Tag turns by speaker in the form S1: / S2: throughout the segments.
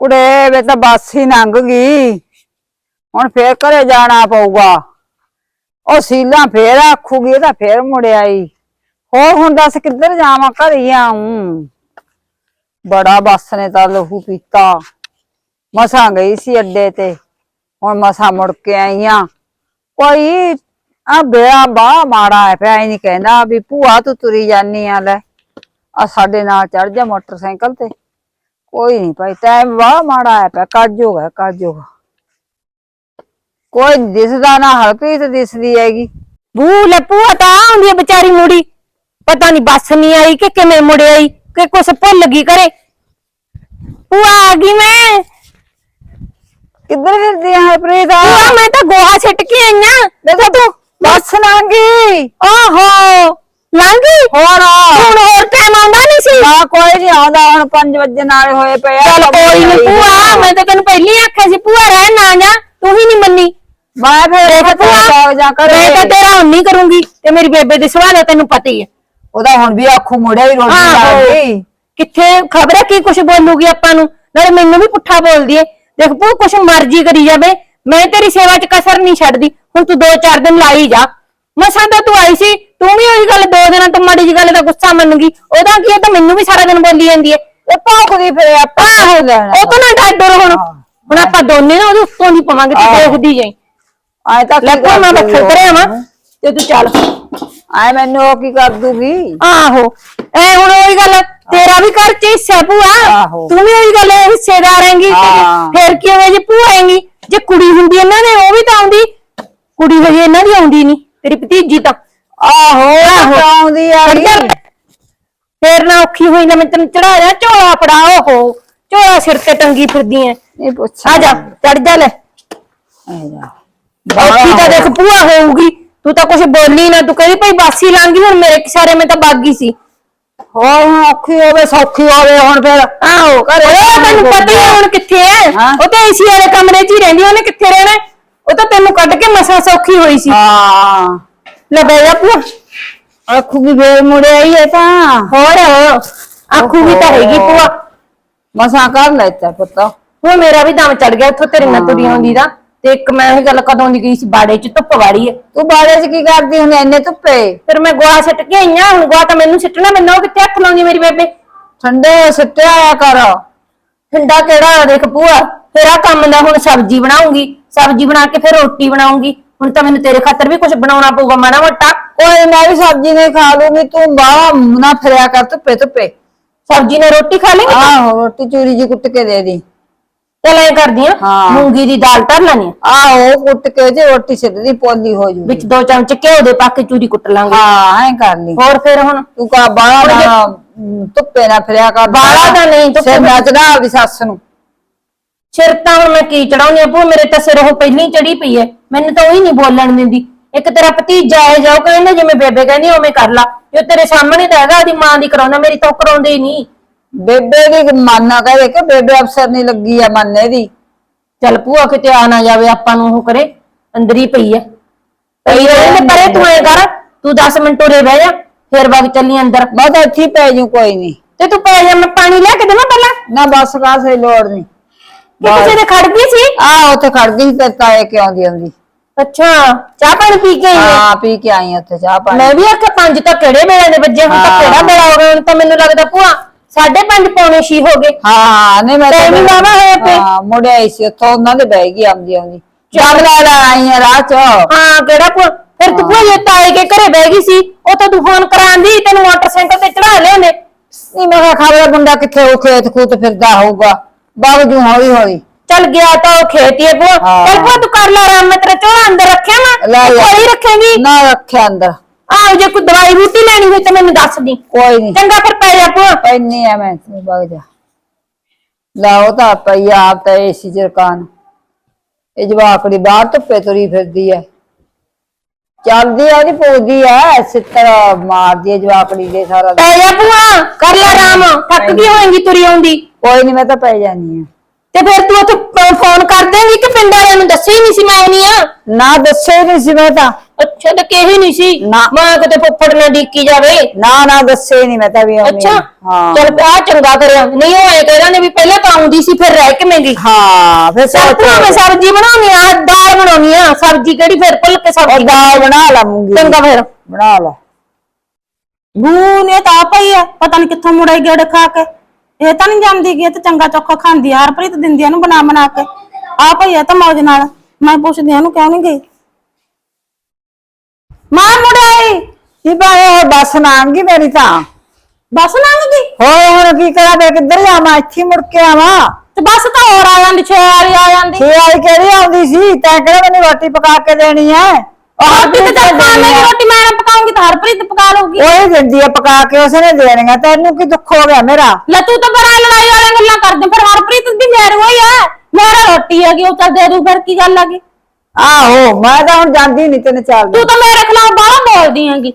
S1: ਕੁੜੇ, ਵੇ ਤਾਂ ਬੱਸ ਹੀ ਲੰਘ ਗਈ। ਹੁਣ ਫੇਰ ਘਰੇ ਜਾਣਾ ਪਊਗਾ। ਉਹ ਸੀਲਾ ਫੇਰ ਆਖੂਗੀ ਇਹ ਤਾਂ ਫੇਰ ਮੁੜਿਆ ਈ ਹੋਰ ਹੁਣ ਦੱਸ ਕਿੱਧਰ ਜਾਵਾਂ ਘਰੇ ਹੀ ਆਉਂ। ਬੜਾ ਬੱਸ ਨੇ ਤਾਂ ਲਹੂ ਪੀਤਾ। ਮਸਾਂ ਗਈ ਸੀ ਅੱਡੇ ਤੇ। ਹੁਣ ਮਸਾਂ ਮੁੜ ਕੇ ਆਈਆਂ। ਕੋਈ, ਆ ਬਿਆ ਬਾ ਮਾੜਾ ਹੈ ਪਿਆ, ਇਹ ਨਹੀਂ ਕਹਿੰਦਾ ਵੀ ਭੂਆ ਤੂੰ ਤੁਰੀ ਜਾਨੀ ਆ, ਲੈ। ਆ ਸਾਡੇ ਨਾਲ ਚੜ ਜਾ ਮੋਟਰਸਾਈਕਲ ਤੇ। ਕੋਈ ਨਹੀਂ ਭਾਈ ਟਾਈਮ ਵਾਹ ਮਾੜਾ ਹੈ ਪਿਆ ਕਾਜੋਗਾ ਕਾਜੋਗਾ ਕੋਈ ਨੀ ਦਿਸਦਾ ਨਾ ਹਰਪ੍ਰੀਤ ਦਿਸਦੀ ਹੈਗੀ।
S2: ਬੂ ਲੱਪੂਆ ਤਾਂ ਆਉਂਦੀ ਆ ਵਿਚਾਰੀ ਮੁੜੀ। ਪਤਾ ਨਹੀਂ ਬੱਸ ਨਹੀਂ ਆਈ ਕਿ ਕਿਵੇਂ ਮੁੜ ਆਈ ਕਿ ਕੁਛ ਭੁੱਲ ਗਈ ਕਰੇ ਭੂਆ ਆ ਗਈ ਮੈਂ।
S1: ਕਿੱਧਰ ਫਿਰਦੀ ਹੈ ਹਰਪ੍ਰੀਤ?
S2: ਭੂਆ ਮੈਂ ਤਾਂ ਗੋਹਾ ਛਿੱਟ ਕੇ ਆਈਆਂ
S1: ਦੇਖੋ ਤੂੰ ਬੱਸ ਲੰਘੀ
S2: ਓਹੋ। ਲੰਘੀ
S1: ਹੋਰ।
S2: ਹੁਣ ਹੋਰ ਟਾਈਮ ਆਉਂਦਾ ਨਹੀਂ ਸੀ।
S1: ਨਾ ਕੋਈ ਨਹੀਂ ਆਉਂਦਾ ਹੁਣ 5 ਵਜੇ ਨਾਲੇ ਹੋਏ ਪਏ ਆ।
S2: ਚੱਲ ਕੋਈ ਨਹੀਂ ਭੂਆ ਮੈਂ ਤਾਂ ਤੈਨੂੰ ਪਹਿਲਾਂ ਆਖਿਆ ਸੀ ਭੂਆ ਰਹਿ ਨਾ ਜਾ ਤੂੰ ਹੀ ਨਹੀਂ ਮੰਨੀ।
S1: ਮੈਂ ਫਿਰ
S2: ਦੇਖ ਭੂਆ
S1: ਜਾ ਜਾ ਕਰ
S2: ਮੈਂ ਤਾਂ ਤੇਰਾ ਹੁਣ ਨਹੀਂ ਕਰੂੰਗੀ ਤੇ ਮੇਰੀ ਬੇਬੇ ਦੇ ਸਵਾਲ ਹੈ ਤੈਨੂੰ ਪਤਾ ਹੀ ਹੈ
S1: ਉਹਦਾ ਹੁਣ ਵੀ ਆਖੂ ਮੁੜਿਆ ਹੀ ਰੋਟੀ
S2: ਆਹੋ।
S1: ਲੱਗੀ
S2: ਕਿੱਥੇ ਖਬਰ ਹੈ ਕੀ ਕੁਛ ਬੋਲੂਗੀ ਆਪਾਂ ਨੂੰ? ਨਾਲੇ ਮੈਨੂੰ ਵੀ ਪੁੱਠਾ ਬੋਲਦੀ ਏ। ਦੇਖ ਪੂ ਕੁਛ ਮਰਜ਼ੀ ਕਰੀ ਜਾਵੇ। ਮੈਂ ਤੇਰੀ ਸੇਵਾ 'ਚ ਕਸਰ ਨਹੀਂ ਛੱਡਦੀ। ਹੁਣ ਤੂੰ ਦੋ ਚਾਰ ਦਿਨ ਲਾਈ ਜਾ। ਮਸਾਂ ਤਾਂ ਤੂੰ ਆਈ ਸੀ ਤੂੰ ਵੀ ਉਹੀ ਗੱਲ ਦੋ ਦਿਨਾਂ ਤੋਂ ਮਾੜੀ ਜੀ ਗੱਲ ਦਾ ਗੁੱਸਾ ਮੰਨ ਗਈ। ਉਹਦਾ ਕੀ ਹੈ? ਤਾਂ ਮੈਨੂੰ ਵੀ ਸਾਰਾ ਦਿਨ ਬੋਲੀ ਜਾਂਦੀ ਏ
S1: ਇਹ ਭੌਂਕਦੀ ਫਿਰ ਆਪਾਂ
S2: ਆਹੋ
S1: ਲੈਣਾ
S2: ਉਹ ਤਾਂ ਨਾ ਡਰ ਹੁਣ। ਹੁਣ ਆਪਾਂ ਦੋਨੇ ਨਾ ਉਹਦੇ ਉੱਤੋਂ ਦੀ ਪਵਾਂਗੇ ਤੂੰ
S1: ਆਹੋ।
S2: ਦੇਖਦੀ ਜਾਈ।
S1: ਆਏ ਤਾਂ
S2: ਲੈ ਭੂਆ ਮੈਂ ਬੱਠਲ ਕਰਿਆ ਵਾਂ ਤੇ ਤੂੰ ਚੱਲ।
S1: ਆਏ ਮੈਨੂੰ ਉਹ ਕੀ ਕਰ ਦੂਗੀ?
S2: ਆਹੋ। ਐ ਹੁਣ ਉਹੀ ਗੱਲ ਤੇਰਾ ਵੀ ਘਰ ਚ ਹਿੱਸਾ ਭੂਆ।
S1: ਆਹੋ।
S2: ਤੂੰ ਵੀ ਉਹੀ ਗੱਲ ਹਿੱਸੇਦਾਰ ਹੈਂਗੀ।
S1: ਹਾਂ।
S2: ਫਿਰ ਕਿਵੇਂ ਜੇ ਭੂਆ ਹੈਂਗੀ? ਜੇ ਕੁੜੀ ਹੁੰਦੀ ਇਹਨਾਂ ਨੇ ਉਹ ਵੀ ਤਾਂ ਆਉਂਦੀ। ਕੁੜੀ ਹਜੇ ਇਹਨਾਂ ਦੀ ਆਉਂਦੀ ਨਹੀਂ ਤੇਰੀ ਭਤੀਜੀ ਤਾਂ।
S1: ਆਹੋ
S2: ਆਹੋ।
S1: ਆਉਂਦੀ ਆ
S2: ਜਾ। ਫੇਰ ਨਾ ਔਖੀ ਹੋਈ ਨਾ ਮੈਂ ਤੈਨੂੰ ਚੜਾ ਜਾ ਝੋਲਾ ਫੜਾ ਓਹੋ ਝੋਲਾ ਸਿਰ ਤੇ ਟੰਗੀ ਫਿਰਦੀ ਐ।
S1: ਇਹ ਪੁੱਛ।
S2: ਆ ਜਾ ਚੜ ਜਾ ਲੈ।
S1: ਆ ਜਾ।
S2: ਔਖੀ ਤਾਂ ਦੇਖ ਭੂਆ ਹੋਊਗੀ। ਤੂੰ ਤਾਂ ਕੁਝ ਬੋਲੀ ਨਾ ਤੂੰ ਕਹਿੰਦੀ ਭਾਈ ਬਾਸੀ ਲੰਘੀ ਹੁਣ ਮੇਰੇ ਕਿਸਾਰੇ ਮੈਂ ਤਾਂ ਬਾਗੀ ਸੀ।
S1: ਹੋਰ ਹੁਣ ਔਖੀ ਹੋਵੇ ਸੌਖੀ ਹੋਵੇ ਹੁਣ ਫਿਰ
S2: ਆਹੋ
S1: ਘਰੇ
S2: ਉਹ ਤੈਨੂੰ ਪਤਾ ਹੀ ਹੁਣ ਕਿੱਥੇ ਹਾਂ। ਉਹ ਤਾਂ ਏਸੀ ਵਾਲੇ ਕਮਰੇ 'ਚ ਹੀ ਰਹਿੰਦੀ ਉਹਨੇ ਕਿੱਥੇ ਰਹਿਣਾ? ਹੈ? ਉਹ ਤਾਂ ਤੈਨੂੰ ਕੱਢ ਕੇ ਮਸਾਂ ਸੌਖੀ ਹੋਈ ਸੀ।
S1: ਹਾਂ।
S2: ਲੈ ਬੈ ਜਾ ਭੂਆ।
S1: ਆਖੂਗੀ ਫੇਰ ਮੁੜਿਆ ਹੀ ਹੈ ਤਾਂ।
S2: ਹੋਰ। ਆਖੂ ਵੀ ਤਾਂ ਹੈਗੀ ਭੂਆ।
S1: ਮਸਾਂ ਕਰ ਲੈਤਾ ਪਤਾ।
S2: ਹੁਣ ਮੇਰਾ ਵੀ ਦਮ ਚੜ ਗਿਆ ਉੱਥੋਂ ਤੇਰੇ ਨਾਲ ਤੁਰੀ ਆਉਂਦੀ ਦਾ। ਤੇ ਇੱਕ ਮੈਂ ਇਹ ਗੱਲ ਕਦੋਂ ਦੀ ਗਈ ਸੀ ਬਾੜੇ 'ਚ ਧੁੱਪ ਵਾੜੀ ਹੈ
S1: ਤੂੰ ਬਾੜੇ 'ਚ ਕੀ ਕਰਦੀ ਹੁਣ ਇੰਨੇ ਧੁੱਪੇ?
S2: ਫਿਰ ਮੈਂ ਗੋਹਾ ਸਿੱਟ ਕੇ ਆਈਆਂ ਹੁਣ ਗੋਹਾ ਤਾਂ ਮੈਨੂੰ ਸਿੱਟਣਾ ਮੈਨੂੰ ਉਹ ਕਿੱਥੇ ਹੱਥ ਲਾਉਂਦੀ ਮੇਰੀ ਬੇਬੇ?
S1: ਠੰਡੇ ਸਿੱਟਿਆ ਆਇਆ ਕਰ।
S2: ਠੰਡਾ ਕਿਹੜਾ ਦੇਖ ਭੂਆ? ਫਿਰ ਆ ਕੰਮ ਦਾ ਹੁਣ ਸਬਜ਼ੀ ਬਣਾਉਂਗੀ ਸਬਜ਼ੀ ਬਣਾ ਕੇ ਫਿਰ ਰੋਟੀ ਬਣਾਉਂਗੀ। ਹੁਣ ਤਾਂ ਮੈਨੂੰ ਤੇਰੇ ਖਾਤਰ ਵੀ ਕੁਝ ਬਣਾਉਣਾ ਪਊਗਾ ਮਾੜਾ ਮੋਟਾ।
S1: ਕੋਈ ਮੈਂ ਵੀ ਸਬਜ਼ੀ ਨਹੀਂ ਖਾ ਲੂੰਗੀ ਤੂੰ ਬਾਹਰ ਨਾ ਫਿਰਿਆ ਕਰ ਧੁੱਪੇ ਧੁੱਪੇ।
S2: ਸਬਜ਼ੀ ਨਾਲ ਰੋਟੀ ਖਾ ਲੇਂਗੀ
S1: ਆਹੋ ਰੋਟੀ ਚੂਰੀ ਜੀ ਕੁੱਟ ਕੇ ਦੇ ਦੀ।
S2: ਚਲ ਐ ਕਰਦੀ ਆ
S1: ਹਾਂ।
S2: ਮੂੰਗੀ ਦੀ ਦਾਲ ਧਰ ਲੈਣੀ
S1: ਆਹੋ ਕੁੱਟ ਕੇ ਜੇ ਰੋਟੀ ਸਿੱਧਦੀ ਪੋਲੀ ਹੋ ਜੂ
S2: ਵਿੱਚ ਦੋ ਚਮਚ ਘਿਓ ਦੇ ਪਾ ਕੇ ਚੂਰੀ ਕੁੱਟ ਲਾਂਗੇ।
S1: ਹਾਂ ਐਂ ਕਰ ਲਈ।
S2: ਹੋਰ ਫਿਰ ਹੁਣ?
S1: ਤੂੰ ਕਾ ਬਾਹਰ ਨਾ ਧੁੱਪੇ ਨਾ ਫਿਰਿਆ ਕਰ।
S2: ਬਾਹਲਾ ਤਾਂ ਨਹੀਂ, ਧੁੱਪੇ
S1: ਸਿਰ ਨਾ ਚੜਾ ਆਪਦੀ ਸੱਸ ਨੂੰ।
S2: ਸਿਰ ਤਾਂ ਹੁਣ ਮੈਂ ਕੀ ਚੜਾਉਣੀ ਆ ਭੂ ਮੇਰੇ ਤਾਂ ਸਿਰ ਉਹ ਪਹਿਲਾਂ ਹੀ ਚੜੀ ਪਈ ਐ। ਮੈਨੂੰ ਤਾਂ ਉਹੀ ਨਹੀਂ ਬੋਲਣ ਦਿੰਦੀ। ਇੱਕ ਤੇਰਾ ਭਤੀਜਾ ਹੈ ਜਾਓ ਕਹਿੰਦਾ ਜਿਵੇਂ ਬੇਬੇ ਕਹਿੰਦੀ ਉਵੇਂ ਕਰ ਲਾ। ਜੋ ਤੇਰੇ ਸਾਹਮਣੇ ਤਾਂ ਹੈਗਾ ਉਹਦੀ ਮਾਂ ਦੀ ਕਰਾਉਣਾ ਮੇਰੀ ਤਾਂ ਉਹ ਕਰਾਉਂਦੇ ਹੀ ਨਹੀਂ
S1: ਬੇਬੇ ਦੀ ਮਾਨਾ ਕਹੇ ਕਿ ਬੇਬੇ ਅਫਸਰ ਨਹੀਂ ਲੱਗੀ ਆ ਮੰਨੇ ਦੀ।
S2: ਚੱਲ ਭੂਆ ਕਿਤੇ ਆ ਨਾ ਜਾਵੇ ਆਪਾਂ ਨੂੰ ਉਹ ਕਰੇ। ਅੰਦਰ ਹੀ ਪਈ ਐ। ਪਈ ਰਹਿੰਦੇ ਪਰੇ ਤੂੰ ਐ ਕਰ। ਤੂੰ 10 ਮਿੰਟ ਉਰੇ ਬਹਿ ਜਾ ਫਿਰ ਵਗ ਚੱਲੀ ਅੰਦਰ।
S1: ਬਸ ਇੱਥੇ ਹੀ ਪੈ ਜੂ ਕੋਈ ਨਹੀਂ
S2: ਤੇ ਤੂੰ ਪੈ ਜਾ ਮੈਂ ਪਾਣੀ ਲੈ ਕੇ ਦੇਵਾਂ ਪਹਿਲਾਂ?
S1: ਨਾ ਬਸ ਕਾਸੇ ਲੋੜ ਨਹੀਂ
S2: ਕਿਸੇ ਦੇ ਖੜ ਗਈ ਸੀ?
S1: ਆ ਉੱਥੇ ਖੜ ਗਈ ਤੇ ਤਾਏ ਕਿ ਆਉਂਦੀ ਆਉਂਦੀ।
S2: ਅੱਛਾ ਚਾਹ ਪਾਣੀ ਪੀ ਕੇ ਆਈ ਹੈ?
S1: ਹਾਂ ਪੀ ਕੇ ਆਈ ਉੱਥੇ ਚਾਹ ਪਾਣੀ।
S2: ਮੈਂ ਵੀ ਆਖਿਆ ਪੰਜ ਤਾਂ ਕਿਹੜੇ ਵੇਲੇ ਦੇ ਵੱਜੇ ਹੁਣ ਤਾਂ
S1: ਹਾਂ।
S2: ਕਿਹੜਾ ਵੇਲਾ ਹੋ ਗਿਆ ਹੁਣ ਤਾਂ ਮੈਨੂੰ ਲੱਗਦਾ ਭੂਆ ਸਾਢੇ ਪੰਜ ਪੌਣੇ ਛੇ ਹੋ ਗਏ।
S1: ਹਾਂ ਨਹੀਂ ਮੈਂ
S2: ਟਾਈਮ ਹੀ ਵਾਹਵਾ ਹੋਇਆ ਪਿਆ।
S1: ਹਾਂ ਮੁੜਿਆ ਆਈ ਸੀ ਉੱਥੋਂ ਉਹਨਾਂ ਦੇ ਬਹਿ ਗਈ ਆਉਂਦੀ ਆਉਂਦੀ। ਚੱਲ। ਲੈ ਲੈ ਆਈ ਆ ਰਾਹ ਚ।
S2: ਹਾਂ ਕਿਹੜਾ ਭੂਆ? ਫਿਰ ਤੂੰ ਭੂਆ ਜੇ ਤਾਏ ਕੇ ਘਰੇ ਬਹਿ ਗਈ ਸੀ ਉਹ ਤਾਂ ਤੂੰ ਫੋਨ ਕਰਾਂਦੀ ਤੈਨੂੰ ਮੋਟਰਸਾਈਕਲ ਤੇ ਚੜਾ ਲਿਆਉਂਦੇ।
S1: ਨਹੀਂ ਮੈਂ ਕਿਹਾ ਖਬਰ ਬੰਦਾ ਕਿੱਥੇ ਉਹ ਖੇਤ ਖੂਤ ਫਿਰਦਾ ਹੋਊਗਾ। ਜੂ ਹੌਲੀ ਹੌਲੀ?
S2: ਚੱਲ ਗਿਆ ਤਾਂ ਉਹ ਖੇਤੀ ਹੈ ਭੂਆ।
S1: ਹਾਂ।
S2: ਚੱਲ ਭੂਆ ਤੂੰ ਕਰ ਲੈ ਆਰਾਮ ਮੈਂ ਤੇਰਾ ਝੋਲਾ ਅੰਦਰ ਰੱਖਿਆ
S1: ਲੈ ਜਾ।
S2: ਕੋਈ ਰੱਖੇਂਗੀ?
S1: ਨਾ ਰੱਖਿਆ ਅੰਦਰ।
S2: ਆਹ ਜੇ ਕੋਈ ਦਵਾਈ ਬੂਟੀ ਲੈਣੀ ਹੋਈ ਤਾਂ ਮੈਨੂੰ ਦੱਸ ਦੀ।
S1: ਕੋਈ ਨਹੀਂ
S2: ਚੰਗਾ ਫਿਰ ਪੈ ਜਾ ਭੂਆ।
S1: ਪੈਣੀ ਆ ਮੈਂ ਤੂੰ ਵਗ ਜਾ। ਲਾਓ ਤਾਂ ਪਈ ਆ, ਆਪ ਤਾਂ ਏਸੀ ਚਰਕਾਨ ਇਹ ਜਵਾਕੜੀ ਬਾਹਰ ਧੁੱਪੇ ਤੁਰੀ ਫਿਰਦੀ ਐ ਚੱਲਦੀ ਆ ਉਹਦੀ ਪੋਦੀ ਐ ਸਿੱਤਰ ਮਾਰਦੀ ਐ ਜਵਾਕੜੀ ਦੇ ਸਾਰਾ ਦਿਨ।
S2: ਪੈ ਜਾ ਭੂਆ ਕਰ ਲੈ ਆਰਾਮ। ਥੱਕ ਗਈ ਹੋਏਗੀ ਤੁਰੀ ਆਉਂਦੀ।
S1: ਕੋਈ ਨਹੀਂ ਮੈਂ ਤਾਂ ਪੈ ਜਾਨੀ ਆ
S2: ਤੇ ਫਿਰ ਤੂੰ ਉੱਥੇ ਪ- ਫੋਨ ਕਰ ਦੇਂਗੀ ਕਿ ਪਿੰਡ ਵਾਲਿਆਂ ਨੂੰ ਦੱਸਿਆ ਹੀ ਨਹੀਂ ਸੀ ਮੈਂ ਆਉਣੀ ਆ?
S1: ਨਾ ਦੱਸੇ ਨਹੀਂ ਸੀ ਮੈਂ ਤਾਂ।
S2: ਅੱਛਾ ਤੇ ਕਿਹੀ ਨਹੀਂ ਸੀ।
S1: ਨਾ।
S2: ਮੈਂ ਕਿਤੇ ਫੁੱਫੜ ਨੇ ਡੀਕੀ ਜਾਵੇ।
S1: ਨਾ ਨਾ ਦੱਸੇ ਨਹੀਂ ਮੈਂ ਤਾਂ ਵੀ ਆਉਣੀ
S2: ਅੱਛਾ
S1: ਆ। ਹਾਂ।
S2: ਚਲ ਆ ਚੰਗਾ ਕਰਿਆ ਨਹੀਂ ਉਹ ਐ ਕਹਿੰਦਾ ਨੇ ਵੀ ਪਹਿਲਾਂ ਤਾਂ ਆਉਂਦੀ ਸੀ ਫਿਰ ਰਹਿ ਕੇ ਮੈਂਗੀ
S1: ਹਾਂ ਫਿਰ ਸੋਚ
S2: ਭਰਾ ਮੈਂ ਸਬਜ਼ੀ ਬਣਾਉਣੀ ਆ ਦਾਲ ਬਣਾਉਣੀ ਆ ਸਬਜ਼ੀ ਕਿਹੜੀ ਫਿਰ ਭੁੱਲ ਕੇ ਸਬਜ਼ੀ
S1: ਦਾਲ ਬਣਾ ਲਾ ਮੂੰਗੀ ਦੀ।
S2: ਚੰਗਾ ਫਿਰ।
S1: ਬਣਾ ਲਾ।
S3: ਬੂ ਨੇ ਤਾਂ ਆਪ ਹੀ ਆ ਪਤਾ ਨਹੀਂ ਕਿੱਥੋਂ ਮੁੜੇ ਗੇੜ ਖਾ ਕੇ। ਇਹ ਤਾਂ ਨਹੀਂ ਜਾਂਦੀ ਗੀ ਇਹ ਤਾਂ ਚੰਗਾ ਚੋਖਾ ਖਾਂਦੀ ਆ ਹਰਪ੍ਰੀਤ ਦਿੰਦੀ ਆ ਇਹਨੂੰ ਬਣਾ ਬਣਾ ਕੇ। ਆਪ ਹੀ ਆ ਤਾਂ ਮੌਜ ਨਾਲ ਮੈਂ ਪੁੱਛਦੀ ਆ ਇਹਨੂੰ ਕਿਉਂ ਨਹੀਂ ਗਈ? ਮਾਂ ਮੁੜਾਈ
S1: ਕੀ ਬਾਏ ਬੱਸ ਨਾਂਗੀ ਮੇਰੀ ਤਾਂ।
S3: ਬਸ ਲੰਘ ਗਈ
S1: ਹੋਏ ਹੁਣ ਕੀ ਕਰਾਂ ਮੈਂ ਕਿੱਧਰ ਜਾਵਾਂ? ਇੱਥੇ ਹੀ ਮੁੜ ਕੇ ਆਵਾਂ।
S3: ਤੇ ਬਸ ਤਾਂ ਹੋਰ ਆ ਜਾਂਦੀ ਛੇ ਵਾਲੀ ਆ ਜਾਂਦੀ।
S1: ਛੇ ਵਾਲੀ ਕਿਹੜੀ ਆਉਂਦੀ ਸੀ? ਤੈਂ ਕਿਹੜਾ ਮੈਨੂੰ ਰੋਟੀ ਪਕਾ ਕੇ ਦੇਣੀ ਐ?
S3: ਰੋਟੀ ਤੇ ਚੱਲ
S1: ਦੇਣੀ
S3: ਮੇਰੀ
S1: ਆ।
S3: ਰੋਟੀ ਮੈਂ ਨਾ ਪਕਾਉਂਗੀ ਤਾਂ ਹਰਪ੍ਰੀਤ ਪਕਾ ਲਊਗੀ।
S1: ਉਹ ਹੀ ਦਿੰਦੀ ਆ ਪਕਾ ਕੇ ਉਸਨੇ ਦੇਣੀਆਂ ਤੈਨੂੰ ਕੀ ਦੁੱਖ ਹੋ ਗਿਆ ਮੇਰਾ?
S3: ਲੈ ਤੂੰ ਤਾਂ ਬੜਾ ਲੜਾਈ ਵਾਲੀਆਂ ਗੱਲਾਂ ਕਰਦੇ ਫਿਰ ਹਰਪ੍ਰੀਤ ਦੀ ਮੇਰ ਹੋਈ ਆ। ਮੇਰਾ ਰੋਟੀ ਹੈਗੀ ਉਹ ਚੱਲ ਦੇ ਦੂ ਫਿਰ ਕੀ ਗੱਲ ਹੈਗੀ?
S1: ਆਹੋ ਮੈਂ ਤਾਂ ਹੁਣ ਜਾਂਦੀ ਨਹੀਂ ਤੈਨੂੰ ਚੱਲ
S3: ਤੂੰ ਤਾਂ ਮੇਰੇ ਖਿਲਾਫ ਬਾਹਲਾ ਬੋਲਦੀ ਹੈਗੀ।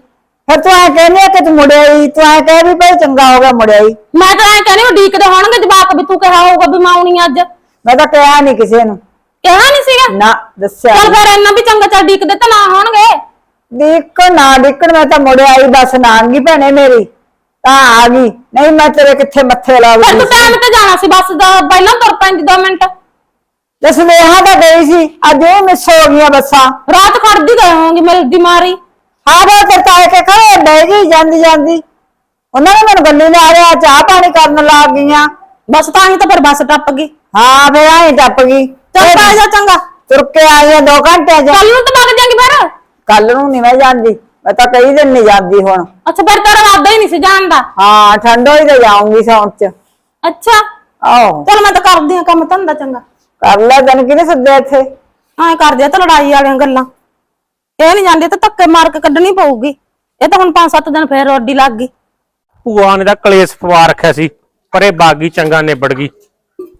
S1: ਫਿਰ ਤੂੰ ਐ ਕਹਿੰਦੀ ਆ ਕਿ ਤੂੰ ਮੁੜਿਆਈ ਤੂੰ ਐ ਕਹਿ ਵੀ ਭਾਈ ਚੰਗਾ ਹੋ ਗਿਆ ਮੁੜਿਆਈ
S3: ਮੈਂ ਤਾਂ ਐ ਕਹਿੰਦੀ ਉਹ ਡੀਕਦੇ ਹੋਣਗੇ ਜਵਾਕ ਵੀ ਤੂੰ ਕਿਹਾ ਹੋਊਗਾ ਵੀ ਮੈਂ ਆਉਣੀ ਅੱਜ।
S1: ਮੈਂ ਤਾਂ ਕਿਹਾ ਨਹੀਂ ਕਿਸੇ ਨੂੰ।
S3: ਕਿਹਾ ਨਹੀਂ ਸੀਗਾ?
S1: ਨਾ ਦੱਸਿਆ
S3: ਚੱਲ ਫਿਰ ਇੰਨਾ ਵੀ ਚੰਗਾ ਚੱਲ ਡੀਕਦੇ ਤਾਂ ਨਾ ਹੋਣਗੇ।
S1: ਦੇਖਣ ਨਾ ਦੇਖਣ ਮੈਂ ਤਾਂ ਮੁੜਿਆਈ ਬਸ ਨਾਂਗੀ ਭੈਣੇ ਮੇਰੀ। ਤਾਂ ਆ ਗਈ। ਨਹੀਂ ਮੈਂ ਤੇਰੇ ਕਿੱਥੇ ਮੱਥੇ
S3: ਫਿਰ
S1: ਲਾਉਂਦੀ
S3: ਤੂੰ ਟਾਈਮ ਤੇ ਜਾਣਾ ਸੀ ਬੱਸ ਦਾ ਪਹਿਲਾਂ ਤੁਰ ਪੈਂਦੀ 2 ਮਿੰਟ।
S1: ਤੇ ਸੁਨੇਹਾ ਤਾਂ ਗਈ ਸੀ ਅੱਜ ਉਹ ਮਿਸ ਹੋ ਗਈਆਂ ਬੱਸਾਂ।
S3: ਰਾਤ ਖੜਦੀ ਗਏ ਹੋਵਾਂਗੀ ਮਿਲਦੀ ਮਾਰੀ।
S1: ਹਾਂ ਬਾ ਤੇ ਤਾਏ ਕੇ ਖੜੇ ਬਹਿ ਗਈ ਜਾਂਦੀ ਜਾਂਦੀ। ਉਹਨਾਂ ਨੇ ਮੈਨੂੰ ਗੱਲੀ ਨੇ ਆ ਰਿਹਾ ਚਾਹ ਪਾਣੀ ਕਰਨ ਲੱਗ ਗਈਆਂ।
S3: ਬਸ ਤਾਂ ਹੀ ਤਾਂ ਫਿਰ ਬੱਸ ਟੱਪ ਗਈ।
S1: ਹਾਂ ਫੇਰ ਆਈ ਟੱਪ ਗਈ।
S3: ਚੱਲ ਪੈ ਜਾ ਚੰਗਾ।
S1: ਤੁਰ ਕੇ ਆਈਆਂ ਦੋ ਘੰਟੇ ਚ
S3: ਕੱਲ ਨੂੰ ਤਾਂ ਵਗ ਜਾਏਗੀ ਫਿਰ?
S1: ਕੱਲ ਨੂੰ ਨਹੀਂ ਮੈਂ ਜਾਂਦੀ ਮੈਂ ਤਾਂ ਕਈ ਦਿਨ ਨਹੀਂ ਜਾਂਦੀ ਹੁਣ।
S3: ਅੱਛਾ ਫਿਰ ਤੇਰਾ ਵਾਦਾ ਹੀ ਨਹੀਂ ਸੀ ਜਾਣ ਦਾ?
S1: ਹਾਂ ਠੰਡ ਹੋਈ ਤੇ ਜਾਊਂਗੀ ਸੌਣ ਚ।
S3: ਅੱਛਾ।
S1: ਆਹੋ।
S3: ਚਲ ਮੈਂ ਤਾਂ ਕਰਦੀ ਆ ਕੰਮ ਧੰਦਾ ਚੰਗਾ।
S1: ਕਰ ਲੈ ਤੈਨੂੰ ਕਿਹਨੇ ਸੱਦਿਆ ਇੱਥੇ?
S3: ਐਂ ਕਰਦੇ ਆ ਤਾਂ ਲੜਾਈ ਵਾਲੀਆਂ ਗੱਲਾਂ। ਇਹ ਨਹੀਂ ਜਾਂਦੇ ਤਾਂ ਧੱਕੇ ਮਾਰ ਕੇ ਕੱਢਣੀ ਪਊਗੀ। ਇਹ ਤਾਂ ਹੁਣ 5-7 ਦਿਨ ਫੇਰ ਰੋਡੀ ਲੱਗ ਗਈ।
S4: ਭੂਆ ਨੇ ਤਾਂ ਕਲੇਸ਼ ਪਵਾ ਰੱਖਿਆ ਸੀ ਪਰ ਇਹ ਬਾਗੀ ਚੰਗਾ ਨਿਬੜ ਗਈ।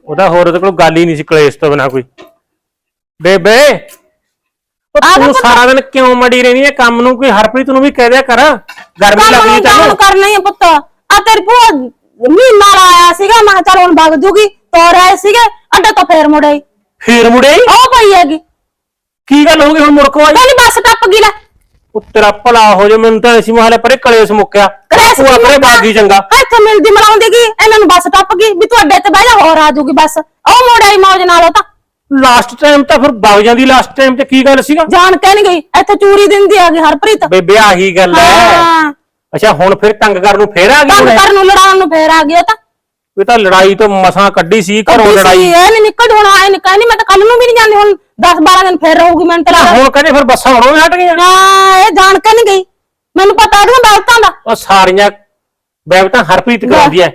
S4: ਉਹਦਾ ਹੋਰ ਉਹਦੇ ਕੋਲ ਗੱਲ ਹੀ ਨਹੀਂ ਸੀ ਕਲੇਸ਼ ਤੋਂ ਬਿਨਾ ਕੋਈ। ਬੇਬੇ ਉਹ
S3: ਆ ਜਾ
S4: ਤੂੰ
S3: ਪੁੱਤ।
S4: ਸਾਰਾ ਦਿਨ ਕਿਉਂ ਮੜੀ ਰਹਿਣੀ ਹੈ ਕੰਮ ਨੂੰ ਕੋਈ ਹਰਪ੍ਰੀਤ ਨੂੰ ਵੀ ਕਹਿ ਦਿਆ ਕਰ। ਗਰਮੀ
S3: ਕੰਮ
S4: ਲੱਗਦੀ
S3: ਨੂੰ ਕੰਮ
S4: ਤੈਨੂੰ
S3: ਕਰਨਾ ਹੀ ਆ ਪੁੱਤ। ਆ ਤੇਰੀ ਭੂਆ ਮਹੀਨਾ ਲਾਇਆ ਸੀਗਾ ਮੈਂ ਕਿਹਾ ਚੱਲ ਹੁਣ ਵਗ ਜੂਗੀ। ਤੋਰ ਆਏ ਸੀਗੇ ਅੱਡੇ ਤੋਂ ਫੇਰ ਮੁੜੇ।
S4: ਫੇਰ ਮੁੜੇ?
S3: ਉਹ ਪਈ ਹੈਗੀ।
S4: ਕੀ ਗੱਲ ਹੋ ਗਈ? ਹੁਣ ਮੁੜਕੋ ਆਈ?
S3: ਕਹਿੰਦੀ ਬੱਸ ਟੱਪ ਗਈ ਲੈ।
S4: ਉਹ ਤੇਰਾ ਭਲਾ ਹੋ ਜਾ ਮੈਨੂੰ ਤਾਂ ਅਸੀਂ ਮਹਾਲੇ ਪਰੇ ਕਲੇਸ਼ ਮੁੱਕਿਆ।
S3: ਕਲੇਸ਼
S4: ਪਰੇ
S3: ਮੁੱਕਾ।
S4: ਬਾਗੀ ਚੰਗਾ।
S3: ਹੱਥ ਮਿਲਦੀ ਮਲਾਉਂਦੀ ਗਈ ਇਹਨਾਂ ਨੂੰ ਬੱਸ ਟੱਪ ਗਈ ਵੀ ਤੂੰ ਅੱਡੇ ਤੇ ਬਹਿ ਜਾ ਹੋਰ ਆ ਜੂਗੀ ਬੱਸ। ਉਹ ਮੋੜਾਈ ਮੌਜ ਨਾਲ ਉਹ ਤਾਂ।
S4: ਲਾਸਟ ਟਾਈਮ ਤਾਂ ਫਿਰ ਵਗ ਜਾਂਦੀ ਲਾਸਟ ਟਾਈਮ ਤੇ ਕੀ ਗੱਲ ਸੀਗਾ?
S3: ਜਾਣ ਕੇ ਨਹੀਂ ਗਈ ਇੱਥੇ ਚੂਰੀ ਦਿੰਦੀ ਹੈਗੀ ਹਰਪ੍ਰੀਤ।
S4: ਬੇਬੇ ਆਹੀ ਗੱਲ ਹੈ।
S3: ਹਾਂ।
S4: ਅੱਛਾ ਹੁਣ ਫਿਰ ਤੰਗ ਕਰਨ ਨੂੰ ਫੇਰ ਆ ਗਈ ਹੁਣ?
S3: ਕਰਨ ਨੂੰ ਲੜਾਉਣ ਨੂੰ ਫੇਰ ਆ ਗਈ ਉਹ ਤਾਂ।
S4: ਇਹ ਤਾਂ ਲੜਾਈ ਤੋਂ ਮਸਾਂ ਕੱਢੀ ਸੀ ਘਰੋਂ ਲੜਾਈ।
S3: ਇਹ ਨਹੀਂ ਨਿਕਲ ਹੁਣ ਆਏ ਨਹੀਂ ਕਹਿੰਦੀ ਮੈਂ ਤਾਂ ਕੱਲ ਨੂੰ ਵੀ ਨਹੀਂ ਜਾਂਦੀ ਹੁਣ 10 12 ਦਿਨ ਫੇਰ ਰਹੂਗੀ ਮੈਨੂੰ ਤਾਂ ਲੱਗਦਾ।
S4: ਹੁਣ ਕਹਿੰਦੇ ਫਿਰ ਬੱਸਾਂ ਹੁਣੋਂ ਵੀ ਹਟ ਗਈਆਂ।
S3: ਹਾਂ ਇਹ ਜਾਣ ਕੇ ਨਹੀਂ ਗਈ। ਮੈਨੂੰ ਪਤਾ ਇਹਦੀਆਂ ਬੈਠਾਂ ਦਾ।
S4: ਉਹ ਸਾਰੀਆਂ ਬੈਬ ਤਾਂ ਹਰਪ੍ਰੀਤ ਕਰਾਉਂਦੀ ਐ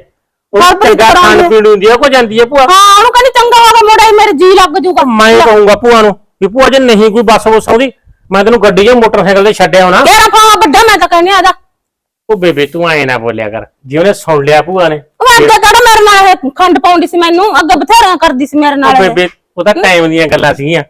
S4: ਉਹ
S3: ਹਰਪ੍ਰੀਤ
S4: ਚੰਗਾ ਖਾਣ
S3: ਕਰਾਉਂਦੀ ਐ।
S4: ਪੀਣ ਨੂੰ ਹੁੰਦੀ ਐ ਕੋ ਜਾਂਦੀ ਐ ਭੂਆ।
S3: ਹਾਂ ਉਹਨੂੰ ਕਹਿੰਦੀ ਚੰਗਾ ਹੋਗਾ ਮੋੜਾ ਮੇਰੇ ਜੀ ਲੱਗ ਜੂਗਾ।
S4: ਮੈਂ ਕਹੂੰਗਾ ਭੂਆ ਨੂੰ ਵੀ ਭੂਆ ਜੇ ਨਹੀਂ ਕੋਈ ਬੱਸ ਬੁੱਸ ਆਉਂਦੀ ਮੈਂ ਤੈਨੂੰ ਗੱਡੀ ਮੋਟਰਸਾਈਕਲ ਤੇ ਛੱਡਿਆ ਹੋਣਾ।
S3: ਕਿਹੜਾ ਫਾਵਾ ਵੱਡਾ ਮੈਂ ਤਾਂ ਕਹਿੰਦੀ ਆ ਜਾ।
S4: ਉਹ ਬੇਬੇ ਤੂੰ ਐ ਨਾ ਬੋਲਿਆ ਕਰ। ਜੇ ਉਹਨੇ ਸੁਣ ਲਿਆ ਭੂਆ ਨੇ।
S3: ਉਹ ਅੱਗੇ ਕਿਹੜਾ ਮੇਰੇ ਨਾਲ ਇਹ ਖੰਡ ਪਾਉਂਦੀ ਸੀ ਮੈਨੂੰ? ਅੱਗੇ ਬਥੇਰਾ ਕਰਦੀ ਸੀ ਮੇਰੇ ਨਾਲ
S4: ਉਹ। ਬੇਬੇ ਉਹ ਤਾਂ ਟਾਈਮ ਦੀਆਂ ਗੱਲਾਂ ਸੀਗੀਆਂ।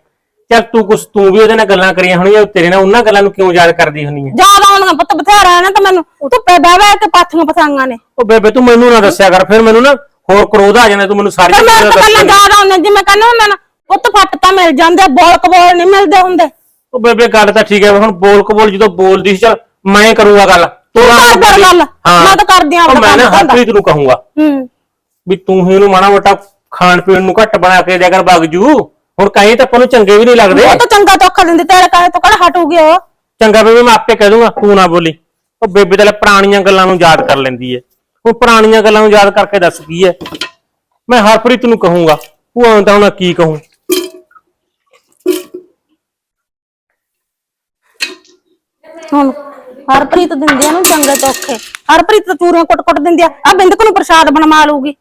S4: ਚੱਲ ਤੂੰ ਕੁਛ ਤੂੰ ਵੀ ਉਹਦੇ ਨਾਲ ਗੱਲਾਂ ਕਰੀਆਂ ਹੋਣੀਆਂ ਤੇਰੇ ਨਾਲ ਉਹਨਾਂ ਗੱਲਾਂ ਨੂੰ ਕਿਉਂ ਯਾਦ ਕਰਦੀ ਹੁੰਨੀ ਐ
S3: ਯਾਦ ਆਉਂਦੀਆਂ ਪੁੱਤ ਬਥੇਰਾ ਨਾ ਤਾਂ ਮੈਨੂੰ। ਧੁੱਪੇ ਬਹਿ ਬਹਿ ਕੇ ਪਾਥੀਆਂ ਪਸਾਂਗਾਂ ਨੇ।
S4: ਉਹ ਬੇਬੇ ਤੂੰ ਮੈਨੂੰ ਨਾ ਦੱਸਿਆ ਕਰ ਫਿਰ ਮੈਨੂੰ ਨਾ ਹੋਰ ਕਰੋਧ ਆ ਜਾਂਦਾ ਤੂੰ ਮੈਨੂੰ
S3: ਪਰ
S4: ਸਾਰੀਆਂ
S3: ਮੈਂ ਤਾਂ ਪਹਿਲਾਂ ਯਾਦ ਆਉਂਦਾ ਜਿਵੇਂ ਕਹਿੰਦਾ ਹੁੰਦਾ ਨਾ ਪੁੱਤ ਫੱਟ ਤਾਂ ਮਿਲ ਜਾਂਦੇ ਬੋਲ ਕਬੋਲ ਨਹੀਂ ਮਿਲਦੇ ਹੁੰਦੇ।
S4: ਉਹ ਬੇਬੇ ਗੱਲ ਤਾਂ ਠੀਕ ਹੈ ਹੁਣ ਬੋਲ ਕਬੋਲ ਜਦੋਂ ਬੋਲਦੀ ਸੀ ਚੱਲ ਮੈਂ ਕਰੂੰਗਾ ਗੱਲ। ਤੂੰ
S3: ਕਰ ਕਰ ਗੱਲ।
S4: ਹਾਂ।
S3: ਮੈਂ ਤਾਂ ਕਰਦੀ ਆਂ ਆਪਣਾ
S4: ਮੈਂ ਨਾ। ਹਰਪ੍ਰੀਤ ਨੂੰ ਕਹੂੰਗਾ
S3: ਹੂੰ।
S4: ਵੀ ਤੂੰ ਹੀ ਉਹਨੂੰ ਮਾੜਾ ਮੋਟਾ ਖਾਣ ਪੀਣ ਨੂੰ ਘੱਟ ਬਣਾ ਕੇ ਦਿਆ ਕਰ ਬਗਜੂ। ਹੁਣ ਕਹੀਂ ਤਾਂ ਆਪਾਂ ਨੂੰ ਚੰਗੇ ਵੀ ਨਹੀਂ ਲੱਗਦੇ।
S3: ਉਹ ਤਾਂ ਚੰਗਾ ਧੋਖਾ ਦਿੰਦੀ ਤੇਰੇ ਕਹੇ ਤੋਂ ਕਿਹੜਾ ਹਟੂਗੀ ਉਹ।
S4: ਚੰਗਾ ਬੇਬੇ ਮੈਂ ਆਪੇ ਕਹਿ ਦੂੰਗਾ ਤੂੰ ਨਾ ਬੋਲੀ। ਉਹ ਬੇਬੇ ਤਾਂ ਲੈ ਪੁਰਾਣੀਆਂ ਗੱਲਾਂ ਨੂੰ ਯਾਦ ਕਰ ਲੈਂਦੀ ਏ ਉਹ ਪੁਰਾਣੀਆਂ ਗੱਲਾਂ ਨੂੰ ਯਾਦ ਕਰਕੇ ਦੱਸ ਕੀ ਏ ਮੈਂ ਹਰਪ੍ਰੀਤ ਨੂੰ ਕਹੂੰਗਾ ਨੂੰ ਤਾਂ ਹੁਣ ਕੀ ਕਹੂੰ।
S3: ਹੁਣ ਹਰਪ੍ਰੀਤ ਦਿੰਦੀ ਆ ਨੂੰ ਚੰਗੇ ਧੋਖੇ। ਹਰਪ੍ਰੀਤ ਤਾਂ ਚੂਰੀਆਂ ਕੁੱਟ-ਕੁੱਟ ਦਿੰਦੀ ਆ। ਆ ਬਿੰਦਕ ਨੂੰ ਪ੍ਰਸ਼ਾਦ ਬਣਵਾ ਲਊਗੀ।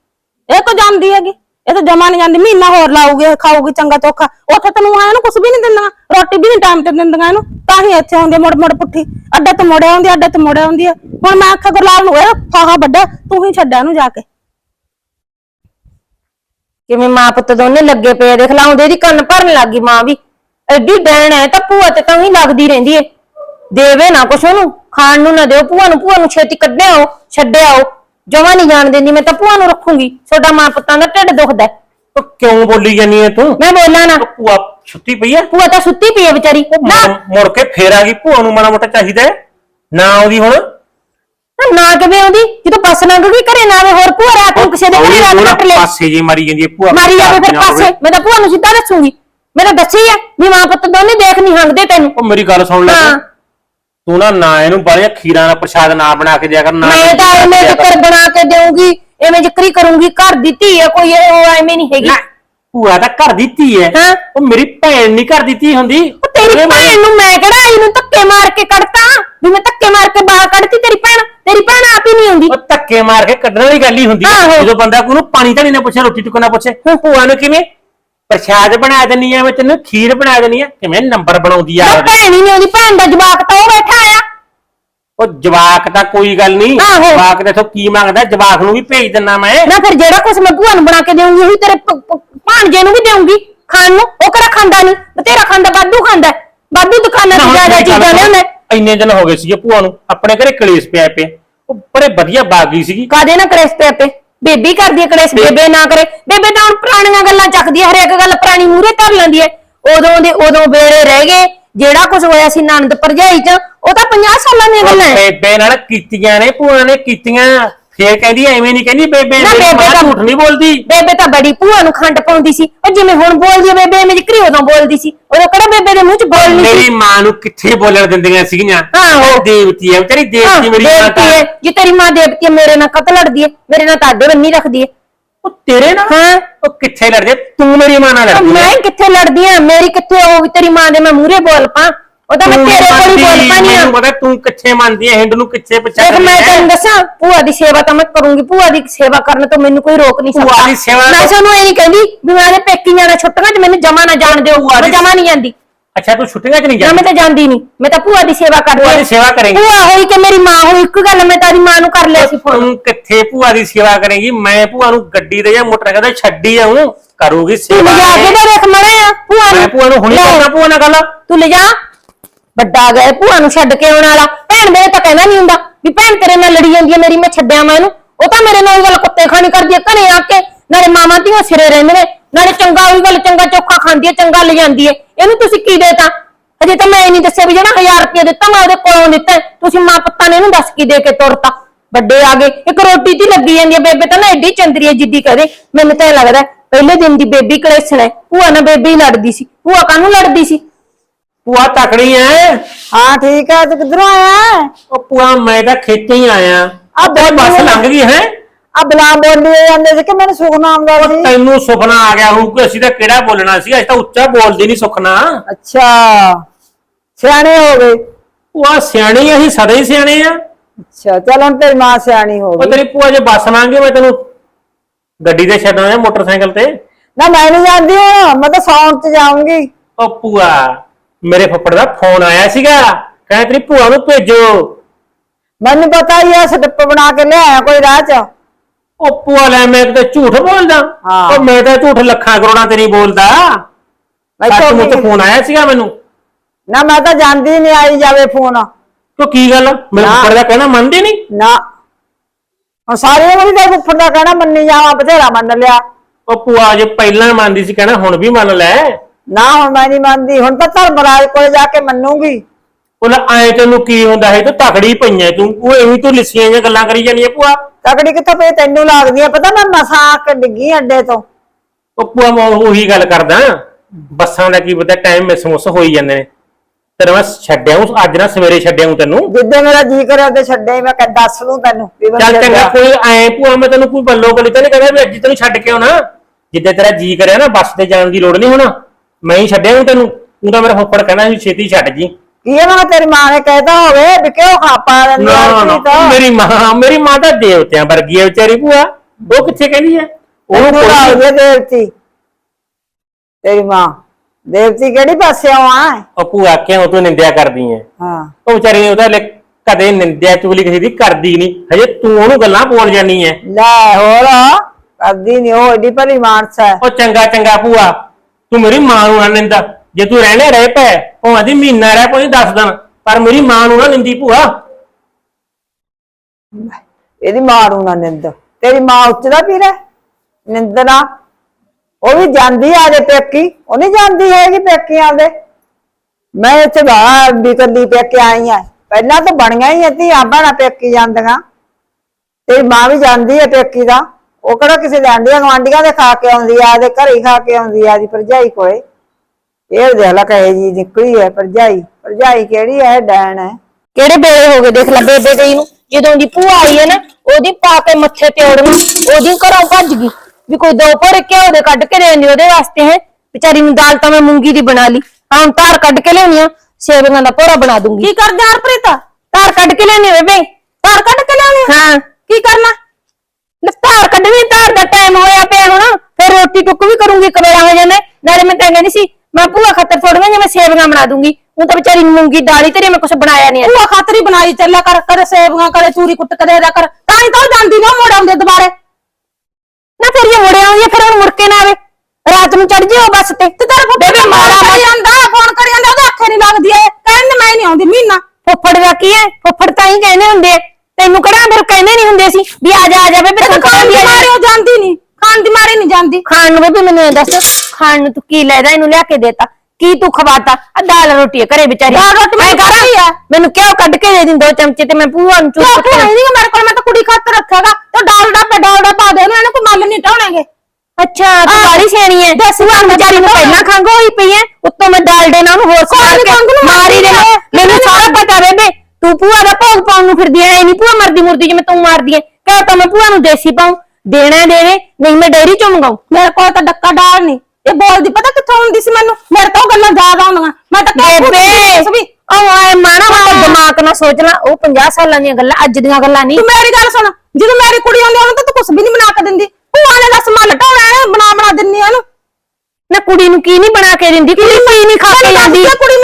S3: ਇਹ ਕੋ ਜਾਂਦੀ ਹੈਗੀ। ਇਹ ਤਾਂ ਜਮਾ ਨਹੀਂ ਜਾਂਦੀ ਮਹੀਨਾ ਹੋਰ ਲਾਊਗੀ ਖਾਊਗੀ ਚੰਗਾ ਧੋਖਾ ਉੱਥੇ ਤੈਨੂੰ ਆਇਆ ਨੂੰ ਕੁਝ ਵੀ ਨਹੀਂ ਦਿੰਦਾ ਰੋਟੀ ਵੀ ਨਹੀਂ ਟਾਈਮ ਤੇ ਦਿੰਦੀਆਂ ਇਹਨੂੰ। ਤਾਂ ਹੀ ਇੱਥੇ ਆਉਂਦੀ ਆ ਮੁੜ ਮੁੜ ਪੁੱਠੀ। ਅੱਡੇ ਤੇ ਮੁੜਿਆ ਆਉਂਦੀ ਆ, ਅੱਡੇ ਤੇ ਮੁੜਿਆ ਆਉਂਦੀ ਆ। ਹੁਣ ਮੈਂ ਆਖਿਆ ਗੁਰਲਾਲ ਨੂੰ ਇਹ ਫਾਹਾ ਵੱਡਾ ਤੂੰ ਹੀ ਛੱਡਿਆ ਨੂੰ ਜਾ ਕੇ।
S2: ਕਿਵੇਂ ਮਾਂ ਪੁੱਤ ਦੋਨੇ ਲੱਗੇ ਪਏ ਆ, ਦੇਖ ਲਾ ਉਹਦੇ ਦੀ ਕੰਨ ਭਰਨ ਲੱਗ ਗਈ ਮਾਂ ਵੀ। ਐਡੀ ਡੈਣ ਹੈ ਤਾਂ ਭੂਆ ਤੇ ਤਾਂ ਵੀ ਲੱਗਦੀ ਰਹਿੰਦੀ ਏ। ਦੇਵੇ ਨਾ ਕੁਛ ਉਹਨੂੰ ਖਾਣ ਨੂੰ ਨਾ ਦਿਓ ਭੂਆ ਨੂੰ ਭੂਆ ਨੂੰ ਛੇਤੀ ਕੱਢਿਆ ਆਓ ਛੱਡਿਆ ਛੱਡਿਆਓ। ਜਮਾ ਨਹੀਂ ਜਾਣ ਦਿੰਦੀ ਮੈਂ ਤਾਂ ਭੂਆ ਨੂੰ ਰੱਖੂੰਗੀ। ਛੋਟਾ ਮਾਂ ਪੁੱਤਾਂ ਦਾ ਢਿੱਡ ਦੁਖਦਾ ਹੈ।
S4: ਉਹ ਕਿਉਂ ਬੋਲੀ ਜਾਨੀ ਐ ਤੂੰ?
S2: ਮੈਂ ਬੋਲਾਂ ਨਾ।
S4: ਭੂਆ ਛੁੱਟੀ ਪਈ ਐ?
S2: ਭੂਆ ਤਾਂ ਸੁੱਤੀ ਪਈ ਹੈ ਵਿਚਾਰੀ। ਨਾ।
S4: ਮੁੜ- ਮੁੜ ਕੇ ਫੇਰ ਆ ਗਈ ਭੂਆ ਨੂੰ ਮਾੜਾ ਮੋਟਾ ਚਾਹੀਦਾ ਹੈ। ਨਾ ਆਉਂਦੀ ਹੁਣ?
S2: ਨਾ ਕਿਵੇਂ ਆਉਂਦੀ? ਜਦੋਂ ਬੱਸ ਲੰਘ ਗਈ ਘਰੇ ਨਾ ਆਵੇ ਹੋਰ ਭੂਆ ਰਾਤ ਨੂੰ ਕਿਸੇ ਦੇ ਘਰੇ ਰਾਤ ਕੱਟ ਲੈ।
S4: ਪਾਸੇ ਜੀ ਮਾਰੀ ਜਾਂਦੀ ਐ ਭੂਆ
S2: ਮਾਰੀ ਜਾਵੇ ਫਿਰ
S4: ਨਾ।
S2: ਪਾਸੇ। ਮੈਂ ਤਾਂ ਭੂਆ ਨੂੰ ਸਿੱਧਾ ਦੱਸੂਗੀ। ਮੈਂ ਤਾਂ ਦੱਸੀ ਆ ਵੀ ਮਾਂ ਪੁੱਤ ਦੋਨੇ ਦੇਖ ਨਹੀਂ ਹੰਗਦੇ ਤੈਨੂੰ।
S4: ਉਹ ਮੇਰੀ ਗੱਲ ਸੁਣ ਲੈ।
S2: ਹਾਂ।
S4: ਤੂੰ। ਤੂੰ ਨਾ ਨਾ ਇਹਨੂੰ ਬਾਲੀਆਂ ਖੀਰਾਂ ਦਾ ਪ੍ਰਸ਼ਾਦ ਨਾ ਬਣਾ ਕੇ ਦਿਆ ਕਰ ਨਾ
S2: ਮੈਂ ਤਾਂ ਐਵੇਂ ਜ਼ਿਕਰ ਬਣਾ ਕੇ ਦੇਊਂਗੀ ਐਵੇਂ ਜ਼ਿਕਰੀ ਕਰੂੰਗੀ ਘਰ ਦੀ ਧੀ ਹੈ ਕੋਈ ਇਹ ਉਹ ਐਵੇਂ ਨਹੀਂ ਹੈਗੀ।
S4: ਨਾ, ਭੂਆ ਤਾਂ ਘਰ ਦੀ ਧੀ ਐ।
S2: ਹਾਂ।
S4: ਉਹ ਮੇਰੀ ਭੈਣ ਨਹੀਂ ਘਰ ਦੀ ਧੀ ਹੁੰਦੀ।
S2: ਉਹ ਤੇਰੀ ਭੈਣ ਨੂੰ ਮੈਂ ਕਿਹੜਾ ਆਈ ਨੂੰ ਧੱਕੇ ਮਾਰ ਕੇ ਕੱਢਤਾ? ਵੀ ਮੈਂ ਧੱਕੇ ਮਾਰ ਕੇ ਬਾਹਰ ਕੱਢਤੀ ਤੇਰੀ ਭੈਣ? ਤੇਰੀ ਭੈਣ ਆਪ ਹੀ ਨਹੀਂ ਆਉਂਦੀ।
S4: ਉਹ ਧੱਕੇ ਮਾਰ ਕੇ ਕੱਢਣ ਵਾਲੀ ਗੱਲ ਹੀ ਹੁੰਦੀ
S2: ਆਹੋ।
S4: ਜਦੋਂ ਬੰਦਾ ਕੋਈ ਨੂੰ ਪਾਣੀ ਧਾਣੀ ਨਾ ਪੁੱਛੇ ਰੋਟੀ ਟੁਕਣਾ ਪੁੱਛੇ ਭੂਆ ਨੂੰ ਕਿਵੇਂ? ਪ੍ਰਸ਼ਾਦ ਬਣਾ ਦਿੰਨੀ ਆ ਮੈਂ ਤੈਨੂੰ ਖੀਰ ਬਣਾ ਦਿੰਨੀ ਆ। ਕਿਵੇਂ ਨੰਬਰ ਬਣਾਉਂਦੀ ਆ ਉਹਦੇ।
S2: ਭੈਣ ਹੀ ਆਉਂਦੀ ਭੈਣ ਦਾ ਜਵਾਕ ਤਾਂ ਉਹ ਬੈਠਾ ਆ।
S4: ਉਹ ਜਵਾਕ ਤਾਂ ਕੋਈ ਗੱਲ ਨਹੀਂ।
S2: ਆਹੋ।
S4: ਜਵਾਕ ਦੇਖੋ ਕੀ ਮੰਗਦਾ ਜਵਾਕ ਨੂੰ ਵੀ ਭੇਜ ਦਿੰਨਾ ਮੈਂ।
S2: ਨਾ ਫਿਰ ਜਿਹੜਾ ਕੁਝ ਮੈਂ ਭੂਆ ਨੂੰ ਬਣਾ ਕੇ ਦੇਊਂਗੀ ਉਹੀ ਤੇਰੇ ਭ- ਭ- ਭਾਣਜੇ ਨੂੰ ਵੀ ਦੇਊਂਗੀ ਖਾਣ ਨੂੰ। ਉਹ ਕਿਹੜਾ ਖਾਂਦਾ ਨਹੀਂ? ਬਤੇਰਾ ਖਾਂਦਾ ਵਾਧੂ ਖਾਂਦਾ। ਵਾਧੂ ਦੁਕਾਨਾਂ
S4: ਨਾ
S2: ਤੇ ਜਾ ਜਾ ਚੀਜ਼ਾਂ ਲਿਆਉਂਦਾ।
S4: ਇੰਨੇ ਦਿਨ ਹੋ ਗਏ ਸੀਗੇ ਭੂਆ ਨੂੰ। ਆਪਣੇ ਘਰੇ ਕਲੇਸ਼ ਪਿਆ ਪਿਆ। ਉਹ ਬੜੇ ਵਧੀਆ ਬਾਗੀ ਸੀਗੀ।
S2: ਕਾਦੇ ਨਾ ਕਲੇਸ਼ ਪਿਆ ਪੇ ਬੇਬੀ ਕਰਦੀ ਹੈ ਕਲੇਸ਼ ਬੇਬੇ ਨਾ ਕਰੇ। ਬੇਬੇ ਤਾਂ ਹੁਣ ਪੁਰਾਣੀਆਂ ਗੱਲਾਂ ਚੱਕਦੀ ਹੈ ਹਰੇਕ ਗੱਲ ਪੁਰਾਣੀ ਮੂਹਰੇ ਧਰ ਲੈਂਦੀ ਹੈ ਉਦੋਂ ਦੇ ਉਦੋਂ ਵੇਲੇ ਰਹਿ ਗਏ ਜਿਹੜਾ ਕੁਝ ਹੋਇਆ ਸੀ ਨੰਦ ਭਰਜਾਈ ਚ ਉਹ ਤਾਂ 50 ਸਾਲਾਂ ਦੀਆਂ ਗੱਲਾਂ ਹੈ
S4: ਬੇਬੇ ਨਾਲ ਕੀਤੀਆਂ ਨੇ ਭੂਆ ਨੇ ਕੀਤੀਆਂ। ਫੇਰ ਕਹਿੰਦੀ ਐਵੇਂ ਨਹੀਂ ਕਹਿੰਦੀ ਬੇਬੇ
S2: ਨਾ
S4: ਮੇਰੀ
S2: ਬੇਬੇ ਤਾਂ-
S4: ਝੂਠ ਨਹੀਂ ਬੋਲਦੀ।
S2: ਬੇਬੇ ਤਾਂ ਬੜੀ ਭੂਆ ਨੂੰ ਖੰਡ ਪਾਉਂਦੀ ਸੀ। ਉਹ ਜਿਵੇਂ ਹੁਣ ਬੋਲਦੀ ਬੇਬੇ ਐਵੇਂ ਜਿਕਰੀ ਉਦੋਂ ਬੋਲਦੀ ਸੀ। ਉਦੋਂ ਕਿਹੜਾ ਬੇਬੇ ਦੇ ਮੂੰਹ ਚ ਬੋਲ ਨਹੀਂ ਸੀ?
S4: ਮੇਰੀ ਮਾਂ ਨੂੰ ਕਿੱਥੇ ਬੋਲਣ ਦਿੰਦੀਆਂ ਸੀਗੀਆਂ। ਉਹ ਦੇਵਤੀ ਹੈ ਤੇਰੀ
S2: ਹਾਂ,
S4: ਦੇਵਤੀ ਮੇਰੀ ਮਾਂ
S2: ਦੇਵਤੀ ਹੈ।
S4: ਤਾਂ
S2: ਜੇ ਤੇਰੀ ਮਾਂ ਦੇਵਤੀ ਹੈ ਮੇਰੇ ਨਾਲ ਕਤ ਲੜਦੀ ਹੈ ਮੇਰੇ ਨਾਲ ਤਾਡੇ ਬੰਨੀ ਰੱਖਦੀ ਹੈ।
S4: ਉਹ ਤੇਰੇ ਨਾਲ?
S2: ਹਾਂ।
S4: ਉਹ ਕਿੱਥੇ ਲੜਦੇ ਤੂੰ ਮੇਰੀ ਮਾਂ ਨਾਲ
S2: ਤਾਂ
S4: ਲੜਦੀ ਹੈ।
S2: ਮੈਂ ਕਿੱਥੇ ਲੜਦੀ ਆ ਮੇਰੀ ਕਿੱਥੇ ਹੋਊਗੀ ਤੇਰੀ ਮਾਂ ਦੇ ਮੈਂ ਮੂਹਰੇ ਬੋਲ ਪਾ। ਉਹ ਤਾਂ ਮੈਂ
S4: ਤੂੰ
S2: ਤੇਰੇ ਕੋਲ ਹੀ ਬੋਲ
S4: ਮੰਨਦੀ,
S2: ਪਾਣੀ ਆ।
S4: ਮੈਨੂੰ ਪਤਾ ਤੂੰ ਕਿੱਥੇ ਮੰਨਦੀ ਹੈ ਹਿੰਦ ਨੂੰ ਕਿੱਥੇ ਪਿੱਛੇ
S2: ਦੇਖ ਮੈਂ ਤੈਨੂੰ ਦੱਸਾਂ ਭੂਆ ਦੀ ਸੇਵਾ ਤਾਂ ਮੈਂ ਕਰੂੰਗੀ ਭੂਆ ਦੀ ਸੇਵਾ ਕਰਨ ਤੋਂ ਮੈਨੂੰ ਕੋਈ ਰੋਕ ਨਹੀਂ
S4: ਭੂਆ
S2: ਸਕਦਾ।
S4: ਦੀ ਸੇਵਾ
S2: ਮੈਂ
S4: ਤੋਂ-
S2: ਤੁਹਾਨੂੰ ਇਹ ਨਹੀਂ ਕਹਿੰਦੀ ਵੀ ਮੈਂ ਉਹਦੇ ਪੇਕੀ ਜਾਣਾ ਛੁੱਟੀਆਂ 'ਚ ਮੈਨੂੰ ਜਮਾ ਨਾ ਜਾਣ ਦਿਓ
S4: ਭੂਆ
S2: ਮੈਂ
S4: ਦੀ-
S2: ਜਮਾ ਨਹੀਂ ਜਾਂਦੀ।
S4: ਅੱਛਾ ਤੂੰ ਛੁੱਟੀਆਂ 'ਚ ਨਹੀਂ
S2: ਨਾ ਮੈਂ
S4: ਜਾਂਦੀ?
S2: ਤਾਂ ਜਾਂਦੀ ਨਹੀਂ। ਮੈਂ ਤਾਂ ਭੂਆ ਦੀ ਸੇਵਾ ਕਰਦੀ
S4: ਭੂਆ ਦੀ। ਸੇਵਾ ਕਰੇਂਗੀ।
S2: ਭੂਆ ਹੋਈ ਕਿ ਮੇਰੀ ਮਾਂ ਹੋਈ? ਇੱਕ ਗੱਲ ਮੈਂ ਤੇਰੀ ਮਾਂ ਨੂੰ ਕਰ ਲਿਆ ਸੀ ਫੋਨ।
S4: ਤੂੰ ਕਿੱਥੇ ਭੂਆ ਦੀ ਸੇਵਾ ਕਰੇਗੀ? ਮੈਂ ਭੂਆ ਨੂੰ ਗੱਡੀ ਤੇ ਜਾਂ ਮੋਟਰ ਤੇ ਛੱਡੀ ਆਉਂ ਕਰੂਗੀ
S2: ਤੂੰ
S4: ਸੇਵਾ
S2: ਲਿਜਾ ਕੇ ਤਾਂ ਦੇਖ ਮੜਿਆ ਭੂਆ ਨੂੰ।
S4: ਮੈਂ ਭੂਆ ਨੂੰ ਹੁਣੀ
S2: ਲੈ।
S4: ਕਰਨਾ ਭੂਆ ਨਾਲ ਗੱਲ।
S2: ਤੂੰ ਲੈ ਜਾ ਵੱਡਾ ਗਿਆ ਭੂਆ ਨੂੰ ਛੱਡ ਕੇ ਆਉਣ ਵਾਲਾ। ਭੈਣ ਮੇਰੇ ਤਾਂ ਕਹਿੰਦਾ ਨਹੀਂ ਹੁੰਦਾ ਵੀ ਭੈਣ ਤੇਰੇ ਨਾਲ ਲੜੀ ਜਾਂਦੀ ਹੈ, ਮੇਰੀ ਮੈਂ ਛੱਡਿਆ ਮੈਂ ਇਹਨੂੰ। ਉਹ ਤਾਂ ਮੇਰੇ ਨਾਲ ਉਹ ਗੱਲ ਕੁੱਤੇ ਖਾਣੀ ਕਰਦੀ ਹੈ, ਘਰੇ ਆ ਕੇ। ਨਾਲੇ ਮਾਮਾ ਧੀਆਂ ਸਿਰੇ ਰਹਿੰਦੇ ਨੇ। ਨਾਲੇ ਚੰਗਾ ਉਹੀ ਗੱਲ, ਚੰਗਾ ਚੋਖਾ ਖਾਂਦੀ ਹੈ, ਚੰਗਾ ਲੈ ਜਾਂਦੀ ਹੈ। ਇਹਨੂੰ ਤੁਸੀਂ ਕੀ ਦੇਤਾ? ਅਜੇ ਤਾਂ ਮੈਂ ਇਹ ਨਹੀਂ ਦੱਸਿਆ ਵੀ ਜਿਹੜਾ 1000 ਰੁਪਏ ਦਿੱਤਾ, ਮੈਂ ਉਹਦੇ ਕੋਲੋਂ ਦਿੱਤਾ ਤੁਸੀਂ ਮਾਂ ਪੁੱਤਾਂ ਨੇ ਇਹਨੂੰ ਦੱਸ ਕੀ ਦੇ ਕੇ ਤੁਰਤਾ। ਵੱਡੇ ਆ ਗਏ। ਇੱਕ ਰੋਟੀ ਦੀ ਲੱਗੀ ਜਾਂਦੀ ਹੈ, ਬੇਬੇ ਤਾਂ ਨਾ ਐਡੀ ਚੰਦਰੀ ਹੈ ਜਿੱਦੀ ਕਹਦੇ। ਮੈਨੂੰ ਤਾਂ ਇਹ ਲੱਗਦਾ ਪਹਿਲੇ ਦਿਨ ਦੀ ਬੇਬੀ ਕਲੇਸ਼ਣ ਹੈ। ਭੂਆ ਨਾਲ ਬੇਬੀ ਲੜਦੀ ਸੀ। ਭੂਆ ਕਾਹਨੂੰ ਲੜਦੀ ਸੀ?
S4: ਭੂਆ ਤਕੜੀ ਐ?
S1: ਹਾਂ ਠੀਕ ਹੈ ਤੂੰ ਕਿੱਧਰੋਂ ਆਇਆ
S4: ਉਹ ਭੂਆ ਮੈਂ ਤਾਂ ਖੇਤੋਂ ਹੀ ਆਇਆ।
S1: ਆ
S4: ਤੇ ਬੱਸ ਲੰਘ ਗਈ ਹੈ।
S1: ਆ ਬਲਾ ਬੋਲੀ ਜਾਂਦੇ ਸੀ ਕਿ ਮੈਨੂੰ ਸੁਖਨਾ ਆਉਂਦਾ ਸੀ।
S4: ਤੈਨੂੰ ਸੁਪਨਾ ਆ ਗਿਆ ਹੋਊ ਕਿ ਅਸੀਂ ਤਾਂ ਕਿਹੜਾ ਬੋਲਣਾ ਸੀ? ਅਸੀਂ ਤਾਂ ਉੱਚਾ ਬੋਲਦੇ ਨਹੀਂ ਸੁਖਨਾ।
S1: ਅੱਛਾ ਸਿਆਣੇ ਹੋ ਗਏ।
S4: ਭੂਆ ਸਿਆਣੀ ਅਸੀਂ ਸਦਾ ਹੀ ਸਿਆਣੇ ਆ।
S1: ਅੱਛਾ ਚੱਲ ਹੁਣ ਤੇਰੀ ਮਾਂ ਸਿਆਣੀ ਹੋ
S4: ਉਹ
S1: ਗਈ।
S4: ਤੇਰੀ ਭੂਆ ਜੇ ਬੱਸ ਲੰਘੇ ਮੈਂ ਤੈਨੂੰ ਗੱਡੀ ਤੇ ਛੱਡਣਾ ਮੋਟਰਸਾਈਕਲ ਤੇ?
S1: ਨਾ ਮੈਂ ਨਹੀਂ ਜਾਂਦੀ ਹੁਣ ਮੈਂ ਤਾਂ ਸੌਣ ਚ ਜਾਊਂਗੀ।
S4: ਉਹ ਭੂਆ। ਮੇਰੇ ਫੱਫੜ ਦਾ ਫੋਨ ਆਇਆ ਸੀਗਾ। ਕਹਿੰਦਾ ਤੇਰੀ ਭੂਆ ਨੂੰ ਭੇਜੋ।
S1: ਮੈਨੂੰ ਪਤਾ ਹੀ ਆ ਸਟਿੱਪ ਬਣਾ ਕੇ ਲਿਆਇਆ ਕੋਈ ਰਾਹ ਚ।
S4: ਉਹ ਭੂਆ ਲੈ ਮੈਂ ਕਿਤੇ ਝੂਠ ਬੋਲਦਾ?
S1: ਹਾਂ।
S4: ਉਹ ਮੈਂ ਤਾਂ ਝੂਠ ਲੱਖਾਂ ਕਰੋੜਾਂ ਤੇ ਨਹੀਂ ਬੋਲਦਾ।
S1: ਮੈਂ ਤਾਂ-
S4: ਫੋਨ ਆਇਆ ਸੀਗਾ ਮੈਨੂੰ।
S1: ਨਾ ਮੈਂ ਤਾਂ ਜਾਂਦੀ ਨਹੀਂ ਆਈ ਜਾਵੇ ਫੋਨ।
S4: ਤੋ ਕੀ ਗੱਲ? ਮੇਰੇ
S1: ਨਾ।
S4: ਫੱਫੜ ਦਾ ਕਹਿਣਾ ਮੰਨਦੀ ਨਹੀਂ?
S1: ਨਾ। ਹੁਣ ਸਾਰੇ ਵਾਰੀ ਤਾਂ ਫੁੱਫੜ ਦਾ ਕਹਿਣਾ ਮੰਨੀ ਜਾਵਾਂ ਬਥੇਰਾ ਮੰਨ ਲਿਆ।
S4: ਉਹ ਭੂਆ ਜੇ ਪਹਿਲਾਂ ਮੰਨਦੀ ਸੀ ਕਹਿਣਾ ਹੁਣ ਵੀ ਮੰਨ ਲੈ।
S1: ਨਾ ਹੁਣ ਮੈਂ ਨਹੀਂ ਮੰਨਦੀ ਹੁਣ ਤਾਂ ਧਰਮਰਾਜ ਕੋਲ ਜਾ ਕੇ ਮੰਨੂਗੀ।
S4: ਉਹ ਐ ਤੈਨੂੰ ਕੀ ਹੁੰਦਾ ਹੈ ਤੂੰ ਤਕੜੀ ਪਈਆਂ ਤੂੰ ਉਹ ਐਵੇਂ ਤੂੰ ਲਿਸੀਆਂ ਜਿਹੀਆਂ ਗੱਲਾਂ ਕਰੀ ਜਾਂਦੀਆਂ ਭੂਆ।
S1: ਤਕੜੀ ਕਿੱਥੋਂ ਪਈ ਤੈਨੂੰ ਲੱਗਦੀ ਆ ਪਤਾ ਮੈਂ ਮਸਾਂ ਆ ਕੇ ਡਿੱਗੀ ਅੱਡੇ ਤੋਂ।
S4: ਉਹ ਭੂਆ ਮੈਂ ਉਹੀ ਗੱਲ ਕਰਦਾ ਬੱਸਾਂ ਦਾ ਕੀ ਪਤਾ ਟਾਈਮ ਮਿਸ ਮੁਸ ਹੋਈ ਜਾਂਦੇ ਨੇ। ਤੇਰਾ ਮੈਂ ਛੱਡਿਆ ਹੂੰ ਅੱਜ ਨਾ ਸਵੇਰੇ ਛੱਡਿਆ ਹੂੰ ਤੈਨੂੰ।
S1: ਜਿੱਦੇ ਮੇਰਾ ਜੀ ਕਰਿਆ ਤੇ ਛੱਡੇ ਹੀ ਮੈਂ ਕਹਿ ਦੱਸ ਲੂੰ ਤੈਨੂੰ ਵੀ ਮੈਂ
S4: ਚੱਲ ਚੰਗਾ
S1: ਛੱਡਿਆ।
S4: ਕੋਈ ਐ ਭੂਆ ਮੈਂ ਤੈਨੂੰ ਕੋਈ ਬੱਲੋ ਬਲੀ ਤਾਂ ਨਹੀਂ ਕਹਿੰਦਾ ਵੀ ਅੱਜ ਤੈਨੂੰ ਛੱਡ ਕੇ ਆਉਣਾ। ਜਿੱਦੇ ਤੇਰਾ ਜੀ ਕਰਿਆ ਨਾ ਬੱਸ ਤੇ ਜਾਣ ਦੀ ਲੋੜ ਨਹੀਂ ਹੋਣਾ। ਮੈਂ ਹੀ ਛੱਡਿਆ ਹੂੰ ਤੈਨੂੰ ਤੂੰ ਤਾਂ ਮੇਰਾ ਫੁੱਫੜ ਕਹਿਣਾ ਵੀ ਛੇਤੀ ਛੱਡ ਜੀ।
S1: ਇਹ ਮੈਂ ਤੇਰੀ ਮਾਂ ਨੇ ਕਹਿਤਾ ਹੋਵੇ ਵੀ ਕਿਉਂ ਖਾਪਾ ਦਿੰਦੀ
S4: ਨਾ
S1: ਆ
S4: ਨਾ
S1: ਤਾਂ।
S4: ਮੇਰੀ ਮਾਂ ਮੇਰੀ ਮਾਂ ਤਾਂ ਦੇਵਤਿਆਂ ਵਰਗੀ ਹੈ ਵਿਚਾਰੀ ਭੂਆ। ਉਹ ਕਿੱਥੇ ਕਹਿੰਦੀ ਹੈ
S1: ਉਹਨੂੰ
S4: ਕੋਈ
S1: ਦੇਵਤੀ। ਤੇਰੀ ਮਾਂ ਦੇਵਤੀ ਕਿਹੜੀ ਪਾਸੇ ਆ?
S4: ਉਹ ਭੂਆ ਕਿਉਂ ਤੂੰ ਨਿੰਦਿਆ ਕਰਦੀ ਹੈ
S1: ਹਾਂ।
S4: ਉਹ ਵਿਚਾਰੀ ਨੇ ਉਹਦਾ ਕਦੇ ਨਿੰਦਿਆ ਚੁਗਲੀ ਕਿਸੇ ਦੀ ਕਰਦੀ ਨਹੀਂ। ਹਜੇ ਤੂੰ ਉਹਨੂੰ ਗੱਲਾਂ ਬੋਲ ਜਾਨੀ ਹੈ
S1: ਲੈ ਹੋਰ ਕਰਦੀ ਨਹੀਂ ਉਹ ਏਡੀ ਭਲੀ ਮਾਨਸ ਹੈ
S4: ਉਹ ਚੰਗਾ ਚੰਗਾ ਭੂਆ। ਤੂੰ ਮੇਰੀ ਮਾਂ ਨੂੰ ਨਾ ਨਿੰਦਾ। ਜੇ ਤੂੰ ਰਹਿਣੇ ਰਹਿ ਪੈ ਉਹ ਆਦੀ ਮਹੀਨਾ ਰਹਿ ਕੋਈ 10 ਦਿਨ, ਪਰ ਮੇਰੀ ਮਾਂ ਨੂੰ ਨਾ ਨਿੰਦੀ ਭੂਆ।
S1: ਇਹਦੀ ਮਾਂ ਨੂੰ ਨਾ ਨਿੰਦ। ਤੇਰੀ ਮਾਂ ਉੱਚਦਾ ਪੀਰ ਹੈ। ਨਿੰਦਣਾ, ਉਹ ਵੀ ਜਾਂਦੀ ਆ ਜੇ ਪੇਕੀ। ਉਹ ਨਹੀਂ ਜਾਂਦੀ ਹੈਗੀ ਪੇਕੀ ਆਉਂਦੇ ਮੈਂ ਇੱਥੇ ਬਾਹਰ ਵੀ ਕੱਲੀ ਪੇਕੇ ਆਈ ਆ। ਪਹਿਲਾਂ ਤਾਂ ਬਣੀਆਂ ਹੀ ਇੱਥੇ ਆਬਾਂ ਪੇਕੀ ਜਾਂਦੀਆਂ। ਤੇਰੀ ਮਾਂ ਵੀ ਜਾਂਦੀ ਹੈ ਪੇਕੀ ਦਾ। ਉਹ ਕਿਹੜਾ ਕਿਸੇ ਲੈਂਦੀਆਂ ਗਵਾਂਡੀਆਂ ਦੇ ਖਾ ਕੇ ਆਉਂਦੀ ਆ ਦੇ ਘਰੇ ਹੀ ਖਾ ਕੇ ਆਉਂਦੀ ਆ ਦੀ ਭਰਜਾਈ ਕੋਲੇ। ਇਹ ਦੇਖ ਲੈ ਕਹੇ ਜੀ ਨਿਕਲੀ ਹੈ ਭਰਜਾਈ। ਭਰਜਾਈ ਕਿਹੜੀ ਹੈ ਡੈਣ ਹੈ
S2: ਕਿਹੜੇ ਬੇੜੇ ਹੋ ਗਏ ਦੇਖ ਲੈ ਬੇਬੇ ਗਈ ਨੂੰ? ਜਦੋਂ ਦੀ ਭੂਆ ਆਈ ਹੈ ਨਾ ਉਹਦੀ ਪਾ ਕੇ ਮੱਥੇ ਤੇ ਔੜਨਾ ਉਹਦੀ ਘਰੋਂ ਭੱਜ ਗਈ। ਵੀ ਕੋਈ ਦੋ ਭੋਰੇ ਘਿਓ ਦੇ ਕੱਢ ਕੇ ਦੇਣੀ ਉਹਦੇ ਵਾਸਤੇ ਹੈ। ਵਿਚਾਰੀ ਨੂੰ ਦਾਲ ਤਾਂ ਮੈਂ ਮੂੰਗੀ ਦੀ ਬਣਾ ਲਈ। ਹਾਂ ਧਾਰ ਕੱਢ ਕੇ ਲਿਆਉਣੀ ਆ ਸੇਵੀਆਂ ਦਾ ਭੋਰਾ ਬਣਾ ਦੂੰਗੀ।
S3: ਕੀ ਕਰਦੇ ਹਰਪ੍ਰੀਤ?
S2: ਧਾਰ ਕੱਢ ਕੇ ਲਿਆਉਣੀ ਬੇਬੇ?
S3: ਧਾਰ ਕੱਢ ਕੇ ਲਿਆਉਣੀ ਆ?
S2: ਹਾਂ।
S3: ਕੀ ਕਰਨਾ?
S2: ਲੈ ਧਾਰ ਕੱਢਣੀ ਧਾਰ ਦਾ ਟਾਈਮ ਹੋਇਆ ਪਿਆ ਹੁਣ। ਫਿਰ ਰੋਟੀ ਟੁੱਕ ਵੀ ਕਰੂੰਗੀ ਵੇਲਾ ਹੋ ਜਾਂਦਾ। ਨਾਲੇ ਮੈਂ ਤਾਂ ਕਹਿੰਦੀ ਸੀ ਮੈਂ ਭੂਆ ਖਾਤਰ ਥੋੜੀਆਂ ਜਿਵੇਂ ਸੇਵੀਆਂ ਬਣਾ ਦੂੰਗੀ। ਹੁਣ ਤਾਂ ਵਿਚਾਰੀ ਨੂੰ ਮੂੰਗੀ ਦਾਲੀ ਤੇਰੇ ਮੈਂ ਕੁਝ ਬਣਾਇਆ ਨਹੀਂ
S3: ਭੂਆ ਖਾਤਰੀ ਬਣਾਈ ਚੱਲਿਆ ਕਰ ਕਦੇ ਸੇਵੀਆਂ ਕਦੇ ਚੂਰੀ ਕੁੱਟ ਕੇ ਦੇ ਕਰ। ਤਾਂ ਹੀ ਤਾਂ ਉਹ ਜਾਂਦੀ ਨਾ ਮੋੜ ਆਉਂਦੇ ਦੁਬਾਰੇ।
S2: ਨਾ ਫਿਰ ਇਹ ਮੁੜਿਆ ਆਉਂਦੀ ਫਿਰ ਹੁਣ ਮੁੜ ਕੇ ਨਾ ਆਵੇ। ਰਾਤ ਨੂੰ ਚੜ ਜਿਓ ਬੱਸ ਤੇ।
S3: ਤੇ ਤੇਰਾ ਫੁੱਫੜ
S2: ਬੇਬੇ ਮਾਰਾ
S3: ਮਾਰਾ ਜਾਂਦਾ ਫੋਨ ਕਰੀ ਜਾਂਦਾ ਉਹਦੇ ਅੱਖੇ ਨਹੀਂ ਲੱਗਦੀ ਐ ਕਹਿੰਦੇ ਮੈਂ ਨਹੀਂ ਆਉਂਦੀ ਮਹੀਨਾ।
S2: ਫੁੱਫੜ ਦਾ ਕੀ ਹੈ? ਫੁੱਫੜ ਤਾਂ ਹੀ ਕਹਿੰਦੇ ਹੁੰਦੇ ਆ। ਤੈਨੂੰ ਕਿਹੜਾ ਫਿਰ ਕਹਿੰਦੇ ਨਹੀਂ ਹੁੰਦੇ ਸੀ ਵੀ ਆ ਜਾ ਆ ਜਾ ਬੇਬੇ ਤੂੰ
S3: ਖਾਣ ਦੀ ਮਾਰੀ ਉਹ ਜਾਂਦੀ ਨਹੀਂ। ਖਾਣ ਦੀ ਮਾਰੀ ਨਹੀਂ ਜਾਂਦੀ।
S2: ਖਾਣ ਨੂੰ ਬੇਬੇ ਮੈਨੂੰ ਇਹ ਦੱਸ ਖਾਣ ਨੂੰ ਤੂੰ ਕੀ ਲੈਦਾ ਇਹਨੂੰ ਲਿਆ ਕੇ ਦੇਤਾ ਕੀ ਤੂੰ ਖਵਾਤਾ? ਆ ਦਾਲ ਰੋਟੀ ਹੈ ਘਰੇ ਵਿਚਾਰੀ।
S3: ਦਾਲ ਰੋਟੀ ਮੈਂ ਖਾਧੀ ਆ।
S2: ਮੈਨੂੰ ਕਿਉਂ ਕੱਢ ਕੇ ਦੇ ਦਿੰ ਦੋ ਚਮਚੇ ਤੇ ਮੈਂ ਭੂਆ ਨੂੰ
S3: ਤੂੰ
S2: ਚੁੱਪ
S3: ਤੂੰ ਨਹੀਂ ਮੇਰੇ ਕੋਲ ਮੈਂ ਤਾਂ ਕੁੜੀ ਖਾਤਰ ਰੱਖੇਗਾ ਤੇ ਡਾਲਡਾ ਪੇ ਡਾਲਡਾ ਪਾ ਦੇ ਇਹਨੂੰ ਕੋਈ ਮੱਲ ਨਹੀਂ ਢਾਉਣਗੇ
S2: ਅੱਛਾ ਤੂੰ ਬਾਰੀ ਸਿਆਣੀ ਹੈ
S3: ਦੱਸ
S2: ਨੂੰ ਵਿਚਾਰੀ ਨੂੰ ਪਹਿਲਾਂ ਖੰਗ ਹੋਈ ਪਈ ਹੈ ਉੱਤੋਂ ਮੈਂ ਦਾਲਡੇ ਨਾਲ ਉਹਨੂੰ ਹੋਰ ਸਾਰ ਕੇ ਮਾਰੀ ਦੇ
S3: ਹੈ।
S2: ਮੈਨੂੰ ਸਾਰਾ ਪਤਾ ਬੇਬੇ ਤੂੰ ਭੂਆ ਦਾ ਭੋਗ ਪਾਉਣ ਨੂੰ ਫਿਰਦੀ ਐ ਨਹੀਂ ਭੂਆ ਮਰਦੀ ਮੁਰਦੀ ਜਿਵੇਂ ਤੂੰ ਮਾਰਦੀ ਐ। ਕਹਿ ਤਾਂ ਮੈਂ ਭੂਆ ਨੂੰ ਦੇਸੀ ਪਾਉਂ ਦੇਣਾ ਦੇਵੇ ਨਹੀਂ ਮੈਂ ਡੇਰੀ ਚੋਂ ਮੰਗਾਉ
S3: ਮੇਰੇ ਕੋਲ ਤਾਂ ਡੱਕਾ ਡਾਲ ਨਹੀਂ ਇਹ ਬੋਲਦੀ ਪਤਾ ਕਿੱਥੋਂ ਹੁੰਦੀ ਸੀ ਮੈਨੂੰ? ਮੇਰੇ ਤਾਂ ਉਹ ਗੱਲਾਂ ਯਾਦ ਆਉਂਦੀਆਂ। ਮੈਂ ਤਾਂ ਕਹਿ
S2: ਬੇਬੇ!
S3: ਵੀ।
S2: ਉਹ ਆਏ ਮਾਣਾ ਮਾ ਦਿਮਾਗ ਨਾਲ ਸੋਚ ਲੈ ਉਹ 50 ਸਾਲਾਂ ਦੀਆਂ ਗੱਲਾਂ ਅੱਜ ਦੀਆਂ ਗੱਲਾਂ ਨਹੀਂ
S3: ਤੂੰ ਮੇਰੀ ਗੱਲ ਸੁਣ। ਜਦੋਂ ਮੇਰੀ ਕੁੜੀ ਆਉਂਦੀ ਉਹਨੂੰ ਤਾਂ ਤੂੰ ਕੁਝ ਵੀ ਨਹੀਂ ਬਣਾ ਕੇ ਦਿੰਦੀ। ਭੂਆ ਨੇ ਦੱਸ ਮੱਲ ਇਹਨੇ ਬਣਾ ਬਣਾ ਦਿੰਨੀ ਇਹਨੂੰ
S2: ਨਾ ਕੁੜੀ ਨੂੰ ਕੀ ਨਹੀਂ ਬਣਾ ਕੇ ਦਿੰਦੀ ਕੁੜੀ ਕੀ ਨਹੀਂ ਖਾ ਕੇ ਜਾਂਦੀ।
S3: ਕੁੜੀ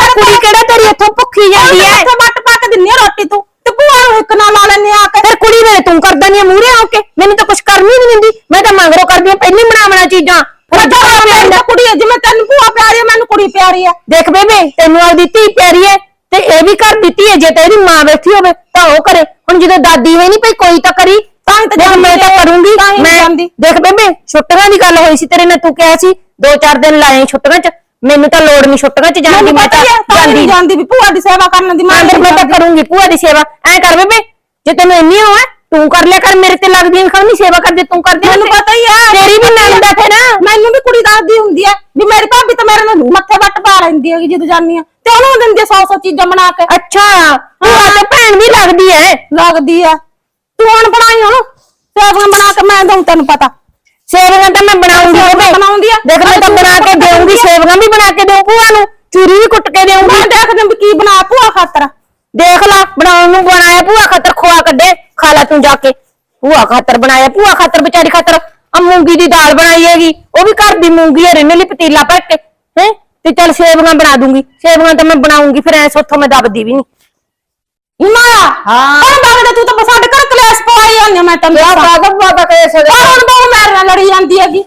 S2: ਕਿਹੜਾ ਤੇਰੀ ਇੱਥੋਂ ਭੁੱਖੀ ਜਾਂਦੀ ਐ?
S3: ਇੱਥੇ ਵੱਟ ਪਾ ਕੇ ਦਿੰਨੀ ਆ ਰੋਟੀ ਤੇ। ਭੂਆ ਨੂੰ ਇੱਕ ਨਾਲ ਲਾ ਲੈਣੀ ਆ ਕੇ।
S2: ਫਿਰ ਕੁੜੀ ਵੇ ਤੂੰ ਕਰਦਾ ਨਹੀਂ ਮੂਹਰੇ ਆ ਕੇ। ਮੈਨੂੰ ਤਾਂ ਕੁਝ ਕਰਨ ਹੀ ਨਹੀਂ ਦਿੰਦੀ ਮੈਂ ਤਾਂ ਮੰਗਰੋ ਕਰਦੀ ਆ ਪਹਿਲੀ ਬਣਾਵਣਾ ਚੀਜ਼ਾਂ। ਫਿਰ
S3: ਰੱਜਾ
S2: ਅੱਧਾ
S3: ਪਿਆਰੀ
S2: ਪਿਆਰੀ
S3: ਦਾ ਕੁੜੀ ਹੈ ਜਿਵੇਂ ਤੈਨੂੰ ਭੂਆ ਪਿਆਰੀ ਹੈ ਮੈਨੂੰ ਕੁੜੀ ਪਿਆਰੀ ਹੈ
S2: ਦੇਖ ਬੇਬੇ ਤੈਨੂੰ ਆਪਦੀ ਧੀ ਪਿਆਰੀ ਐ ਤੇ ਇਹ ਵੀ ਘਰ ਦੀ ਧੀ ਐ ਜੇ ਤੇ ਇਹਦੀ ਮਾਂ ਬੈਠੀ ਹੋਵੇ ਤਾਂ ਉਹ ਕਰੇ। ਹੁਣ ਜਦੋਂ ਦਾਦੀ ਹੋਈ ਨਹੀਂ ਪਈ ਕੋਈ ਤਾਂ ਕਰੀ।
S3: ਤਾਂ ਹੀ ਤਾਂ
S2: ਦੇਖ ਮੈਂ ਤਾਂ
S3: ਜਾਂਦੀ
S2: ਕਰੂੰਗੀ।
S3: ਤਾਂ ਹੀ
S2: ਮੈਂ
S3: ਜਾਂਦੀ।
S2: ਦੇਖ ਬੇਬੇ ਛੁੱਟੀਆਂ ਦੀ ਗੱਲ ਹੋਈ ਸੀ ਤੇਰੇ ਨਾਲ ਤੂੰ ਕਿਹਾ ਸੀ ਦੋ ਚਾਰ ਦਿਨ ਲਾਏ ਛੁੱਟੀਆਂ 'ਚ। ਮੈਨੂੰ ਤਾਂ ਲੋੜ ਨਹੀਂ ਛੁੱਟੀਆਂ 'ਚ ਜਾਣ ਦੀ ਮੈਂ ਤਾਂ
S3: ਹੀ ਹੈ ਹੀ
S2: ਜਾਂਦੀ
S3: ਜਾਂਦੀ ਵੀ ਭੂਆ ਦੀ ਸੇਵਾ ਕਰਨ ਦੀ
S2: ਮੈਂ
S3: ਮੈਂ
S2: ਮੈਂ ਤਾਂ ਕਰੂੰਗੀ ਭੂਆ ਦੀ ਸੇਵਾ। ਐ ਕਰ ਬੇਬੇ ਜੇ ਤੈਨੂੰ ਇੰਨੀ ਹੋਵੇ ਤੂੰ ਕਰ ਲਿਆ ਕਰ ਮੇਰੇ ਤੇ ਲੱਗਦੀ ਨਹੀਂ ਸੇਵਾ ਕਰਦੇ ਤੂੰ ਕਰਦੀ
S3: ਮੈਨੂੰ ਪਤਾ ਹੀ ਹੈ
S2: ਤੇਰੀ ਵੀ ਨੰਦ ਆ। ਫਿਰ
S3: ਮੈਨੂੰ ਵੀ ਕੁੜੀ ਦੱਸਦੀ ਹੁੰਦੀ ਹੈ ਵੀ ਮੇਰੀ ਭਾਬੀ ਤਾਂ ਮੇਰੇ ਨਾਲ ਮੱਥੇ ਵੱਟ ਪਾ ਲੈਂਦੀ ਹੈਗੀ ਜਦੋਂ ਜਾਂਦੀ ਆ। ਤੇ ਉਹਨੂੰ ਦਿੰਦੀ ਆ 100 100 ਚੀਜ਼ਾਂ ਬਣਾ ਕੇ।
S2: ਅੱਛਾ ਭੂਆ ਤੇ ਭੈਣ ਵੀ ਲੱਗਦੀ ਐ।
S3: ਲੱਗਦੀ ਆ। ਤੂੰ ਹੁਣ ਬਣਾਈ ਉਹਨੂੰ ਸੇਵੀਆਂ ਬਣਾ ਕੇ ਮੈਂ ਦਊਂ ਤੈਨੂੰ ਪਤਾ।
S2: ਸੇਵੀਆਂ ਤਾਂ ਮੈਂ ਬਣਾਉਂਗੀ ਬੇਬੇ
S3: ਬਣਾਉਂਦੀ ਆ।
S2: ਦੇਖ ਮੈਂ ਤਾਂ
S3: ਤੂੰ
S2: ਬਣਾ ਕੇ ਦੇਵਾਂਗੀ ਸੇਵੀਆਂ ਵੀ ਬਣਾ ਕੇ ਦੇਉਂ ਭੂਆ ਨੂੰ। ਚੂਰੀ ਵੀ ਕੁੱਟ ਕੇ ਦੇਵਾਂਗੀ
S3: ਮੈਂ ਦੇਖਦੇ ਵੀ ਕੀ ਬਣਾ ਭੂਆ ਖਾਤਰ।
S2: ਦੇਖ ਲੈ ਬਣਾਉਣ ਨੂੰ ਬਣਾਇਆ ਭੂਆ ਖਾਤਰ ਖੋਆ ਕੱਢੇ ਖਾ ਲੈ ਤੂੰ ਜਾ ਕੇ। ਭੂਆ ਖਾਤਰ ਬਣਾਇਆ ਭੂਆ ਖਾਤਰ ਵਿਚਾਰੀ ਖਾਤਰ। ਆ ਮੂੰਗੀ ਦੀ ਦਾਲ ਬਣਾਈ ਹੈਗੀ ਉਹ ਵੀ ਘਰ ਦੀ ਮੂੰਗੀ ਹੈ ਰਿੰਨ ਲਈ ਪਤੀਲਾ ਭਰ ਕੇ। ਹੈ? ਤੇ ਚੱਲ ਸੇਵੀਆਂ ਬਣਾ ਦੂੰਗੀ। ਸੇਵੀਆਂ ਤਾਂ ਮੈਂ ਬਣਾਉਂਗੀ ਫਿਰ ਐ ਸੋਥੋਂ ਮੈਂ ਦੱਬਦੀ ਵੀ ਨਹੀਂ
S3: ਹਿਮਾਇਆ
S1: ਹਾਂ।
S3: ਹੁਣ ਬਾਗਦਾ ਤੂੰ ਤਾਂ ਸਾਡੇ ਘਰ ਕਲੇਸ਼ ਪਵਾਈ ਜਾਂਦੀ ਆ, ਮੈਂ ਤੈਨੂੰ
S1: ਕਿਆ
S3: ਦੱਸਾਂ।
S1: ਕਾਗਜ਼ ਪਾਤਾ ਕੇਸ ਦੇ
S3: ਪਰ ਹੁਣ ਬਹੁ ਮੇਰੇ ਨਾਲ ਲੜੀ ਜਾਂਦੀ ਹੈਗੀ।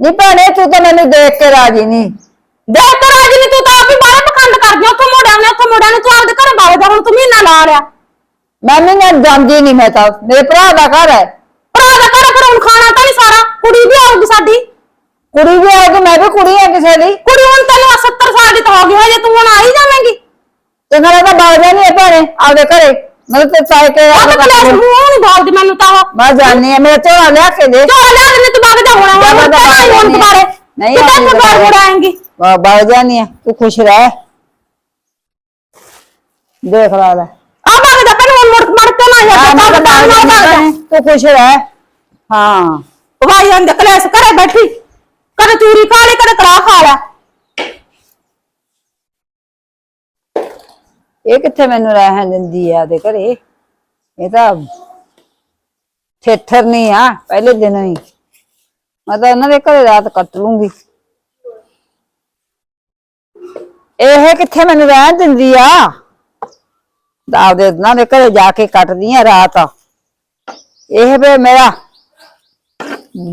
S1: ਨਹੀਂ ਭੈਣੇ ਤੂੰ ਤਾਂ ਮੈਨੂੰ ਦੇਖ ਕੇ ਰਾਜੀ ਨਹੀਂ
S3: ਦੇਖ ਕਰ ਅੱਜ ਨਹੀਂ ਤੂੰ ਤਾਂ ਆਪ ਹੀ ਬਾਹਰ ਪਖੰਡ ਕਰਦੀ ਆ, ਉੱਥੋਂ ਮੋੜਿਆ ਨੇ ਉੱਥੋਂ ਮੋੜਿਆ ਨੇ ਤੂੰ ਆਪਦੇ ਘਰੇ ਬਾਗਦਾ ਹੁਣ ਤੂੰ ਮਹੀਨਾ ਲਾ ਲਿਆ।
S1: ਮੈਂ ਵੀ ਨਾ ਜਾਂਦੀ ਨਹੀਂ ਮੈਂ ਤਾਂ। ਮੇਰੇ ਭਰਾ ਦਾ ਘਰ ਹੈ।
S3: ਭਰਾ ਦਾ ਘਰ ਫਿਰ ਹੁਣ ਖਾਣਾ ਤਾਂ ਨਹੀਂ ਸਾਰਾ ਕੁੜੀ ਵੀ ਆਊਗੀ ਸਾਡੀ।
S1: ਕੁੜੀ ਵੀ ਆਉਗੀ ਮੈਂ ਵੀ ਕੁੜੀ ਆ ਕਿਸੇ ਦੀ।
S3: ਕੁੜੀ ਹੁਣ ਤੈਨੂੰ 70 ਸਾਲ ਦੀ ਤਾਂ ਹੋ ਗਈ ਹਜੇ ਤੂੰ ਹੁਣ ਆ ਹੀ ਜਾਵੇਂਗੀ।
S1: ਤੇ ਮੇਰਾ ਤਾਂ ਬਾਗ ਜਾਣੀ ਹੈ ਭੈਣੇ ਆਪਦੇ ਘਰੇ। ਮੈਂ ਤੇ ਸਾਈ ਕੇ
S3: ਉਹ ਤਾਂ ਕਲੇਸ਼ ਮੂੰਹ ਨਹੀਂ ਬੋਲਦੀ ਮੈਨੂੰ ਤਾਂ। ਉਹ
S1: ਮੈਂ ਜਾਣੀ ਹੈ ਮੇਰਾ ਝੋਲਾ ਲਿਆ ਕੇ ਦੇ।
S3: ਝੋਲਾ ਲਿਆ ਦਿੰਦੇ ਤੂੰ ਬਾਗਦਾ ਹੋਣਾ
S1: ਜਾ
S3: ਹੁਣ।
S1: ਮੈਂ ਤਾਂ
S3: ਤਾਂ ਹੁਣ
S1: ਬਾਗ
S3: ਦੁਬਾਰੇ।
S1: ਨਹੀਂ
S3: ਬਾਹਰ
S1: ਦੁਬਾਰੇ।
S3: ਮੁੜ ਆਏਂਗੀ
S1: ਬਾਗ ਜਾਣੀ ਹੈ ਤੂੰ ਖੁਸ਼ ਰਹਿ। ਦੇਖ ਲਾ ਲੈ।
S3: ਆ ਬਾਗਦਾ ਪਰ ਹੁਣ ਮੁੜ ਮੜ ਕੇ ਨਾ
S1: ਹਾਂ ਮੈਂ ਤਾਂ ਬਾਗ ਹੈ ਭੈਣੇ, ਤੂੰ ਖੁਸ਼ ਰਹਿ। ਹਾਂ।
S3: ਵਾਈ ਜਾਂਦੇ ਕਲੇਸ਼ ਘਰੇ ਬੈਠੀ। ਕਦੇ ਚੂਰੀ ਖਾ ਲਈ ਕਦੇ ਕੜਾ ਖਾ ਲਿਆ।
S1: ਇਹ ਕਿੱਥੇ ਮੈਨੂੰ ਰਹਿਣ ਦਿੰਦੀ ਆ ਦੇ ਘਰੇ? ਇਹ ਤਾਂ ਥੇਥਰ ਨਹੀਂ ਆ, ਪਹਿਲੇ ਦਿਨ ਹੀ। ਮੈਂ ਤਾਂ ਉਹਨਾਂ ਦੇ ਘਰੇ ਰਾਤ ਕੱਟ ਲੂੰਗੀ। ਇਹ ਕਿੱਥੇ ਮੈਨੂੰ ਰਹਿਣ ਦਿੰਦੀ ਆ? ਆਪਦੇ ਉਹਨਾਂ ਦੇ ਘਰੇ ਜਾ ਕੇ ਕੱਟਦੀ ਆ ਰਾਤ। ਇਹ ਵੇ ਮੇਰਾ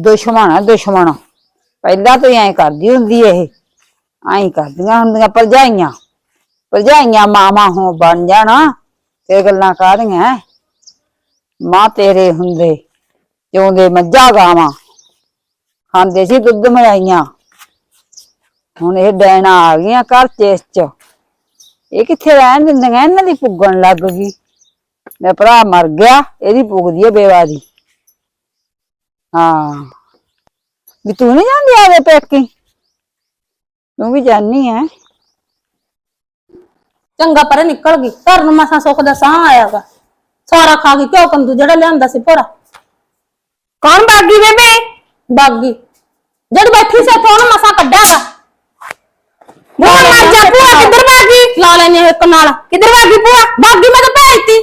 S1: ਦੁਸ਼ਮਣ ਆ, ਦੁਸ਼ਮਣ। ਪਹਿਲਾਂ ਤੋਂ ਹੀ ਐਂ ਕਰਦੀ ਹੁੰਦੀ ਇਹ। ਐਂ ਕਰਦੀਆਂ ਹੁੰਦੀਆਂ ਭਰਜਾਈਆਂ। ਭਰਜਾਈਆਂ ਮਾਵਾਂ ਹੋ ਬਣ ਜਾਣਾ ਤੇ ਗੱਲਾਂ ਕਾਹਦੀਆਂ ਮਾਂ ਤੇਰੇ ਹੁੰਦੇ, ਜਿਉਂਦੇ ਮੱਝਾਂ ਗਾਵਾਂ, ਖਾਂਦੇ ਸੀ ਦੁੱਧ ਮਲਾਈਆਂ। ਹੁਣ ਇਹ ਡੈਣਾ ਆ ਗਈਆਂ ਘਰ ਚੇਸ ਚ। ਇਹ ਕਿੱਥੇ ਰਹਿਣ ਦਿੰਦੀਆਂ, ਇਹਨਾਂ ਦੀ ਪੁੱਗਣ ਲੱਗ ਗਈ। ਮੇਰਾ ਭਰਾ ਮਰ ਗਿਆ, ਇਹਦੀ ਪੁੱਗਦੀ ਹੈ ਬੇਵਾ ਦੀ। ਹਾਂ। ਵੀ ਤੂੰ ਨਹੀਂ ਜਾਂਦੀ ਆਵੇ ਪੇਕੀ? ਤੂੰ ਵੀ ਜਾਨੀ ਹੈ
S3: ਚੰਗਾ ਪਰੇ ਨਿਕਲ ਗਈ। ਘਰ ਨੂੰ ਮਸਾਂ ਸੁੱਖ ਦਾ ਸਾਹ ਆਇਆਗਾ। ਸਾਰਾ ਖਾ ਗਈ ਕਿਉਂ ਕੰਦੂ ਜਿਹੜਾ ਲਿਆਂਦਾ ਸੀ ਭੋਰਾ।
S2: ਕੌਣ ਬਾਗੀ ਬੇਬੇ?
S3: ਬਾਗੀ। ਜਦ ਬੈਠੀ ਸੀ ਇੱਥੇ ਉਹਨੂੰ ਮਸਾਂ ਕੱਢਿਆਗਾ।
S2: ਬੂਆ ਮਰ ਜਾ ਕਿੱਧਰ ਬਾਗੀ?
S3: ਲਾ ਲੈਨੇ ਇੱਕ ਨਾਲ।
S2: ਕਿੱਧਰ ਬਾਗੀ ਭੂਆ?
S3: ਬਾਗੀ ਮੈਂ ਤਾਂ ਭੇਜਤੀ।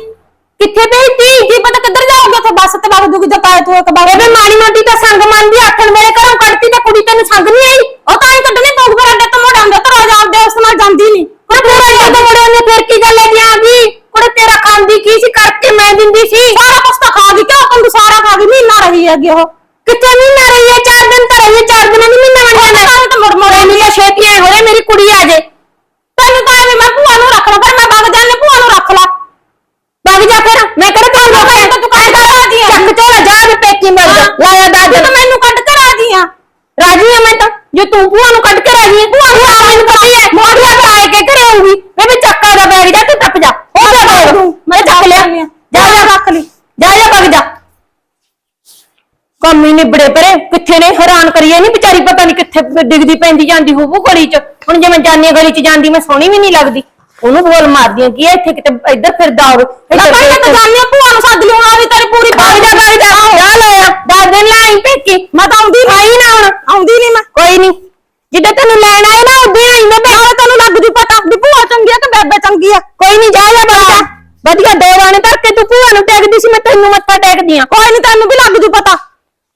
S2: ਕਿੱਥੇ ਭੇਜਤੀ?
S3: ਕੀ ਪਤਾ ਕਿੱਧਰ ਜਾਓਗੇ ਉੱਥੇ? ਬੱਸ ਤੇ ਵਗ ਜੂਗੀ ਜਤਾਏ ਤੂੰ ਇੱਕ ਵਾਰ
S2: ਬੇਬੇ ਮਾੜੀ ਮੋਟੀ ਤਾਂ ਸੰਗ ਮੰਨਦੀ ਆਖਣ ਮੇਰੇ ਘਰੋਂ ਕੱਢਤੀ ਤੇ ਕੁੜੀ ਤੈਨੂੰ ਸੰਗ ਨਹੀਂ ਆਈ।
S3: ਉਹ ਤਾਂ ਹੀ ਕੱਢਣੀ ਪਊ ਫਿਰ ਅੱਡੇ ਤੋਂ ਮੁੜ ਆਉਂਦੇ ਤੇ ਰੋਜ਼ ਆਪਦੇ ਉਸ ਨਾਲ ਜਾਂਦੀ ਨਹੀਂ।
S2: ਕੁੜੇ ਪੂਰਾ ਜਦੋਂ ਮੁੜਿਆ ਨੇ ਫਿਰ ਕੀ ਗੱਲ ਹੈ ਆ ਗਈ ਕੁੜੇ ਤੇਰਾ ਖਾਂਦੀ ਕੀ ਸੀ? ਕਰਕੇ ਮੈਂ ਦਿੰਦੀ ਸੀ।
S3: ਸਾਰਾ ਕੁਛ ਤਾਂ ਖਾ ਗਈ ਕਿਉਂ ਕੰਦੂ ਸਾਰਾ ਖਾ ਗਈ। ਮਹੀਨਾ ਰਹੀ ਹੈਗੀ ਉਹ।
S2: ਕਿੱਥੇ ਮਹੀਨਾ ਰਹੀ ਹੈ? ਚਾਰ ਦਿਨ ਤਾਂ ਰਹੀ ਹੈ। ਚਾਰ ਦਿਨਾਂ ਨਹੀਂ ਮਹੀਨਾ ਬਣ ਜਾਣਾ
S3: ਤਾਂ ਤਾਂ ਮੁੜ ਮੁੜ
S2: ਮੈਨੂੰ ਤਾਂ ਛੇਤੀ ਆਏ ਹੋਰੇ ਮੇਰੀ ਕੁੜੀ ਆ ਜੇ।
S3: ਤੈਨੂੰ ਤਾਂ ਐਵੇਂ ਮੈਂ ਭੂਆ ਨੂੰ ਰੱਖ ਲਾ ਪਰ ਮੈਂ ਵਗ ਜਾਣੇ ਭੂਆ ਨੂੰ ਰੱਖ ਲਾ।
S2: ਵਗ ਜਾ ਫਿਰ। ਮੈਂ ਕਿਹੜਾ ਤੈਨੂੰ
S3: ਤਾਂ ਤੂੰ ਕੱਢ ਕੇ ਰਾਜੀ ਆ।
S2: ਚੱਕ ਝੋਲਾ ਜਾ ਕੇ ਪੇਕੀ ਮਰ ਜਾ ਲਾਇਆ ਦਾ
S3: ਤੂੰ ਤਾਂ ਮੈਨੂੰ ਕੱਢ ਕੇ ਰਾਜੀ ਆ
S2: ਮੈਂ ਤਾਂ? ਜੇ ਤੂੰ ਭੂਆ ਨੂੰ ਕੱਢ ਕੇ ਰਾਜੀ ਹੈ ਭੂਆ ਨੂੰ ਆ ਮੈਨੂੰ ਪਤਾ ਹੀ ਹੈ ਤੇ ਆਏ ਕੇ ਘਰੇ ਆਊਗੀ। ਵੇ ਮੈਂ ਚੱਕਾ ਦਾ ਬੈਗ ਜਾ ਤੂੰ ਟੱਪ ਜਾ। ਉਹ ਜਾ ਬੈਗ ਮੈਂ ਚੱਕ ਲਿਆ। ਜਾ ਜਾ। ਰੱਖ ਲਈ। ਜਾ ਜਾ ਵਗ ਜਾ। ਕੰਮ ਹੀ ਨਿਬੜੇ ਪਰੇ। ਕਿੱਥੇ ਨੇ? ਹੈਰਾਨ ਕਰੀਏ ਨਹੀਂ ਵਿਚਾਰੀ ਪਤਾ ਨਹੀਂ ਕਿੱਥੇ ਡਿੱਗਦੀ ਪੈਂਦੀ ਜਾਂਦੀ ਹੋਊ ਗਲੀ 'ਚ। ਹੁਣ ਜੇ ਮੈਂ ਜਾਨੀ ਗਲੀ 'ਚ ਜਾਂਦੀ ਮੈਂ ਸੋਹਣੀ ਵੀ ਨਹੀਂ ਲੱਗਦੀ। ਉਹਨੂੰ ਬੋਲ ਮਾਰਦੀਆਂ ਕੀ ਇੱਥੇ ਕਿਤੇ ਇੱਧਰ ਫਿਰਦਾ ਹੋਵੇ
S3: ਪਹਿਲਾਂ ਤਾਂ ਆ ਭੂਆ ਨੂੰ ਸੱਦ ਲਿਓ ਆ ਵੀ ਤੇਰੀ ਪੂਰੀ
S2: ਵਗ ਜਾ ਵਗ ਜਾ ਦਸ ਦਿਨ ਪੇਕੀ
S3: ਮੈਂ ਤਾਂ ਆਉਂਦੀ
S2: ਆਈ ਨਾ ਹੁਣ।
S3: ਆਉਂਦੀ ਨਹੀਂ ਮੈਂ।
S2: ਕੋਈ ਨਹੀਂ। ਜਿੱਦਾਂ ਤੈਨੂੰ ਲੈਣ ਆਏ ਨਾ ਉਦੋਂ ਆਈ ਮੈਂ।
S3: ਨਾਲੇ ਤੈਨੂੰ ਲੱਗ ਜੂ ਪਤਾ ਵੀ ਭੂਆ ਚੰਗੀ ਆ ਕਿ ਬੇਬੇ ਚੰਗੀ ਆ।
S2: ਕੋਈ ਨਹੀਂ ਜਾ ਜਾ ਬੜਾ ਵਧੀਆ ਦੋ ਰਾਣੇ ਧਰ ਕੇ ਤੂੰ ਭੂਆ ਨੂੰ ਟੇਕਦੀ ਸੀ ਮੈਂ ਤੈਨੂੰ ਮੱਥਾ ਟੇਕਦੀ ਆ।
S3: ਕੋਈ ਨਹੀਂ ਤੈਨੂੰ ਵੀ ਲੱਗ ਜੂ ਪਤਾ।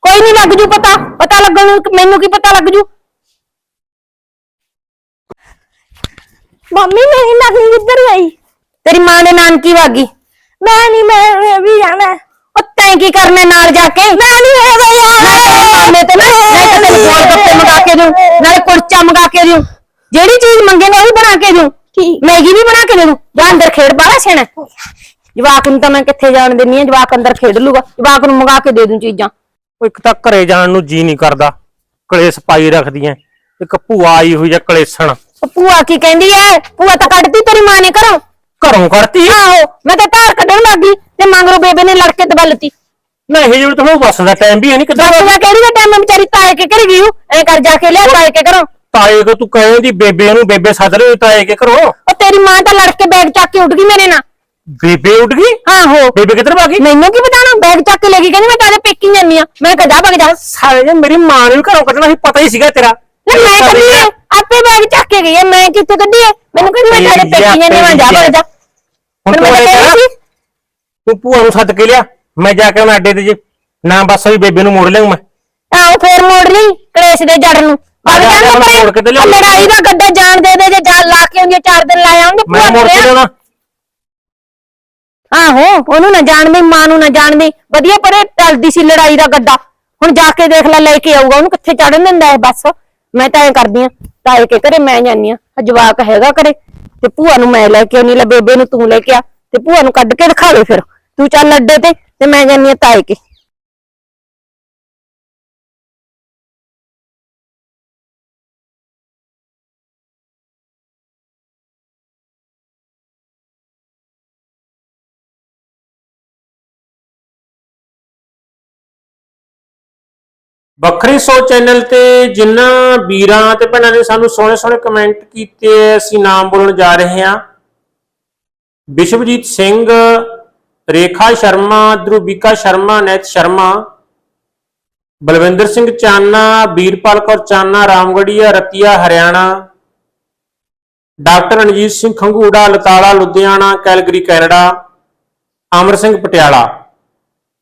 S2: ਕੋਈ ਨਹੀਂ ਲੱਗ ਜੂ ਪਤਾ। ਪਤਾ ਲੱਗਣ ਨੂੰ ਮੈਨੂੰ ਕੀ ਪਤਾ ਲੱਗ ਜੂ।
S3: ਮੰਮੀ ਮੇਰੀ ਨਕਲੀ ਕਿੱਧਰ ਗਈ
S2: ਤੇਰੀ ਮਾਂ ਦੇ ਨਾਨਕੀ ਵਾਗੀ।
S3: ਮੈਂ ਨਹੀਂ ਮੈਂ ਵੀ ਜਾਣਾ।
S2: ਤੈਂ ਕੀ ਕਰਨੇ ਨਾਲ ਜਾ ਕੇ?
S3: ਮੈਂ ਨਹੀਂ ਹੈਗਾ ਯਾਰ
S2: ਮੈਂ ਤੇ ਨਾ ਮੈਂ ਤੇ ਤੈਨੂੰ ਗੋਲ ਗੱਪੇ ਮੰਗਾ ਕੇ ਦੂੰ ਨਾਲੇ ਕੁਲਚਾ ਮੰਗਾ ਕੇ ਦੂੰ ਜਿਹੜੀ ਚੀਜ਼ ਮੰਗੇਗਾ ਉਹ ਵੀ ਬਣਾ ਕੇ ਦੂੰ
S3: ਠੀਕ।
S2: ਮੈਗੀ ਵੀ ਬਣਾ ਕੇ ਦੇ ਦੂੰ। ਜਾ ਅੰਦਰ ਖੇਡ ਬਾਹਲਾ ਸੈਣਾ ਜਵਾਕ ਨੂੰ ਤਾਂ ਮੈਂ ਕਿੱਥੇ ਜਾਣ ਦਿੰਨੀ ਆ? ਜਵਾਕ ਅੰਦਰ ਖੇਡ ਲੂਗਾ। ਜਵਾਕ ਨੂੰ ਮੰਗਾ ਕੇ ਦੇ ਦੂੰ ਚੀਜ਼ਾਂ।
S4: ਉਹ ਇੱਕ ਤਾਂ ਘਰੇ ਜਾਣ ਨੂੰ ਜੀ ਨਹੀਂ ਕਰਦਾ। ਕਲੇਸ਼ ਪਾਈ ਰੱਖਦੀਆਂ ਇੱਕ ਭੂਆ ਆਈ ਹੋਈ ਜਾਂ ਕਲੇਸ਼ਣ।
S2: ਉਹ ਭੂਆ ਕੀ ਕਹਿੰਦੀ ਐ? ਭੂਆ ਤਾਂ ਕੱਢਤੀ ਤੇਰੀ ਮਾਂ ਨੇ ਘਰੋਂ।
S4: ਘਰੋਂ ਕੱਢਤੀ
S2: ਆਹੋ ਮੈਂ ਤਾਂ ਧਾਰ ਕੱਢਣ ਲੱਗੀ ਤੇ ਮੰਗਰੋ ਬੇਬੇ ਨੇ ਲੜ ਕੇ ਦਬਲਤੀ
S4: ਨਾ ਇਹ ਜਿਹੜਾ ਤੁਹਾਨੂੰ ਬੱਸ ਦਾ ਟਾਈਮ ਵੀ ਹੈ ਨਹੀਂ ਕਿੱਦਾਂ
S2: ਦੱਸ ਦਾ ਕਿਹੜੀ ਦਾ ਟਾਈਮ ਵਿਚਾਰੀ? ਤਾਏ ਕੇ ਘਰ ਗਈ ਐ ਕਰ ਜਾ ਕੇ ਲਿਆ ਤਾਏ ਕੇ ਘਰੋਂ।
S4: ਤਾਏ ਕੋ ਤੂੰ ਕਹੇ ਦੀ ਬੇਬੇ ਨੂੰ ਬੇਬੇ ਸੱਦ ਤਾਏ ਕੇ ਘਰੋਂ।
S2: ਉਹ ਤੇਰੀ ਮਾਂ ਤਾਂ ਲੜ ਕੇ ਬੈਗ ਚੱਕ ਕੇ ਉੱਡ ਗਈ ਮੇਰੇ ਨਾਲ।
S4: ਬੇਬੇ ਉੱਡ ਗਈ?
S2: ਆਹੋ
S4: ਬੇਬੇ ਕਿੱਧਰ ਭਾਗੀ
S2: ਮੈਨੂੰ ਕੀ ਪਤਾ ਨਾ ਬੈਗ ਚੱਕ ਕੇ ਲੈ ਗਈ। ਕਹਿੰਦੀ ਮੈਂ ਤਾਰੇ ਪੇਕੀ ਜਾਂਦੀ ਆ ਮੈਂ ਜਾ ਭਗ ਜਾ।
S4: ਸਾਰੇ ਨੇ ਮੇਰੀ ਮਾਂ ਨੂੰ ਵੀ ਘਰੋਂ ਕੱਢਣਾ ਸੀ ਪਤਾ ਹੀ ਸੀਗਾ ਤੇਰਾ।
S2: ਲੈ ਮੈਂ ਕੱਢੀ ਐ, ਆਪੇ ਬੈਗ ਚੱਕ ਕੇ ਗਈ ਐ, ਮੈਂ ਕਿੱਥੇ ਕੱਢੀ ਐ? ਮੈਨੂੰ ਕਹਿੰਦੀ ਮੈਂ ਤਾਰੇ ਪੇਕੀ ਜਾਂਦੀ ਆ, ਮੈਂ ਜਾ ਭਗ ਜਾ।
S4: ਹੁਣ ਤੂੰ
S2: ਮੈਂ
S4: ਇਹ
S2: ਤਾਂ
S4: ਕਰ
S2: ਕਹਿੰਦੀ ਸੀ,
S4: ਤੂੰ ਭੂਆ ਨੂੰ ਸੱਦ ਕੇ ਲਿਆ ਮੈਂ ਜਾ ਕੇ ਉਹਨਾਂ ਅੱਡੇ ਤੇ ਜੇ ਨਾ ਬੱਸ ਵੀ ਬੇਬੇ ਨੂੰ ਮੋੜ ਲਿਆਉਂ ਮੈਂ।
S2: ਆਹੋ ਫੇਰ ਮੋੜ ਲਈ ਕਲੇਸ਼ ਦੇ ਜੜ ਨੂੰ।
S4: ਆ ਜਾ,
S2: ਜਾ
S4: ਮੈਂ ਮੋੜ ਕੇ ਤੇ ਲਿਆਉਂਦੀ।
S2: ਲੜਾਈ ਦਾ ਗੱਡਾ ਜਾਣ ਦੇ ਦੇ ਜੇ ਜਾ ਲਾ ਕੇ ਆਉਂਦੀ ਆ, ਚਾਰ ਦਿਨ ਲਾ ਆਉਂਗੇ
S4: ਮੈਂ ਮੋੜ ਕੇ ਲਿਆਉਣਾ।
S2: ਆਹੋ ਉਹਨੂੰ ਨਾ ਜਾਣਦੇ ਮਾਂ ਨੂੰ ਨਾ ਜਾਣਦੇ। ਵਧੀਆ ਪਰੇ ਟਲਦੀ ਸੀ ਲੜਾਈ ਦਾ ਗੱਡਾ ਹੁਣ ਜਾ ਕੇ ਦੇਖ ਲੈ ਲੈ ਕੇ ਆਊਗਾ ਉਹਨੂੰ ਕਿੱਥੇ ਚੜਨ ਦਿੰਦਾ ਹੈ ਬਸ। ਮੈਂ ਤਾਂ ਐ ਕਰਦੀ ਆ ਤਾਏ ਕੇ ਘਰੇ ਮੈਂ ਜਾਂਦੀ ਆ। ਜਵਾਕ ਹੈਗਾ ਘਰੇ ਤੇ ਭੂਆ ਨੂੰ ਮੈਂ ਲੈ ਕੇ ਆਉਣੀ ਲੈ ਬੇਬੇ ਨੂੰ ਤੂੰ ਲੈ ਕੇ ਆ ਤੇ ਭੂਆ ਨੂੰ ਕੱਢ ਕੇ ਦਿਖਾਵੇ ਫਿਰ। ਤੂੰ ਚੱਲ ਅੱਡੇ ਤੇ ਤੇ ਮੈਂ ਜਾਂਦੀ ਆ ਤਾਏ ਕੇ।
S4: ਵੱਖਰੀ ਸੋਚ ਚੈਨਲ ਤੇ ਜਿਨ੍ਹਾਂ ਵੀਰਾਂ ਤੇ ਭੈਣਾਂ ਨੇ ਸਾਨੂੰ ਸੋਹਣੇ ਸੋਹਣੇ ਕਮੈਂਟ ਕੀਤੇ, ਅਸੀਂ ਨਾਮ ਬੋਲਣ ਜਾ ਰਹੇ ਹਾਂ। Vishwajit Singh Rekha Sharma Dhrubika Sharma, Nait Sharma, Balwinder Singh Chana Birpal Kaur Chana, Ramgarhia, Ratia, Haryana, doctor Ranjit Singh Khangura, Latala, Ludhiana, Calgary, Canada, Amar Singh Patiala,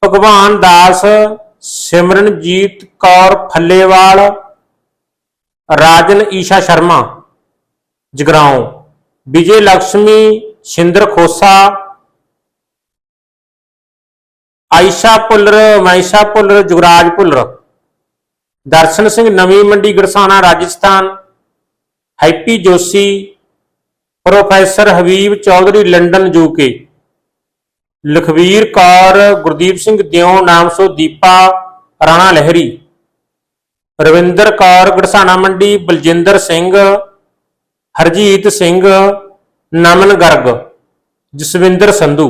S4: Bhagwan Das, Simranjit Kaur Fallewal, ਰਾਜਨ Isha Sharma, Jagraon, Vijay Lakshmi Shinder Khosa Ayesha Bhullar ਮਾਇਸ਼ਾ Bhullar Jugraj Bhullar Darshan Singh Nayi Mandi, Gharsana, Rajasthan. Happy Joshi, professor Habib Chaudhary, London, UK. Lakhvir Kaur, Gurdeep Singh Deo ਨਾਮਸੋ Deepa, Rana ਲਹਿਰੀ। ਰਵਿੰਦਰ ਕੌਰ, ਗੜਸਾਣਾ ਮੰਡੀ, ਬਲਜਿੰਦਰ ਸਿੰਘ, ਹਰਜੀਤ ਸਿੰਘ, ਨਮਨ ਗਰਗ, ਜਸਵਿੰਦਰ ਸੰਧੂ।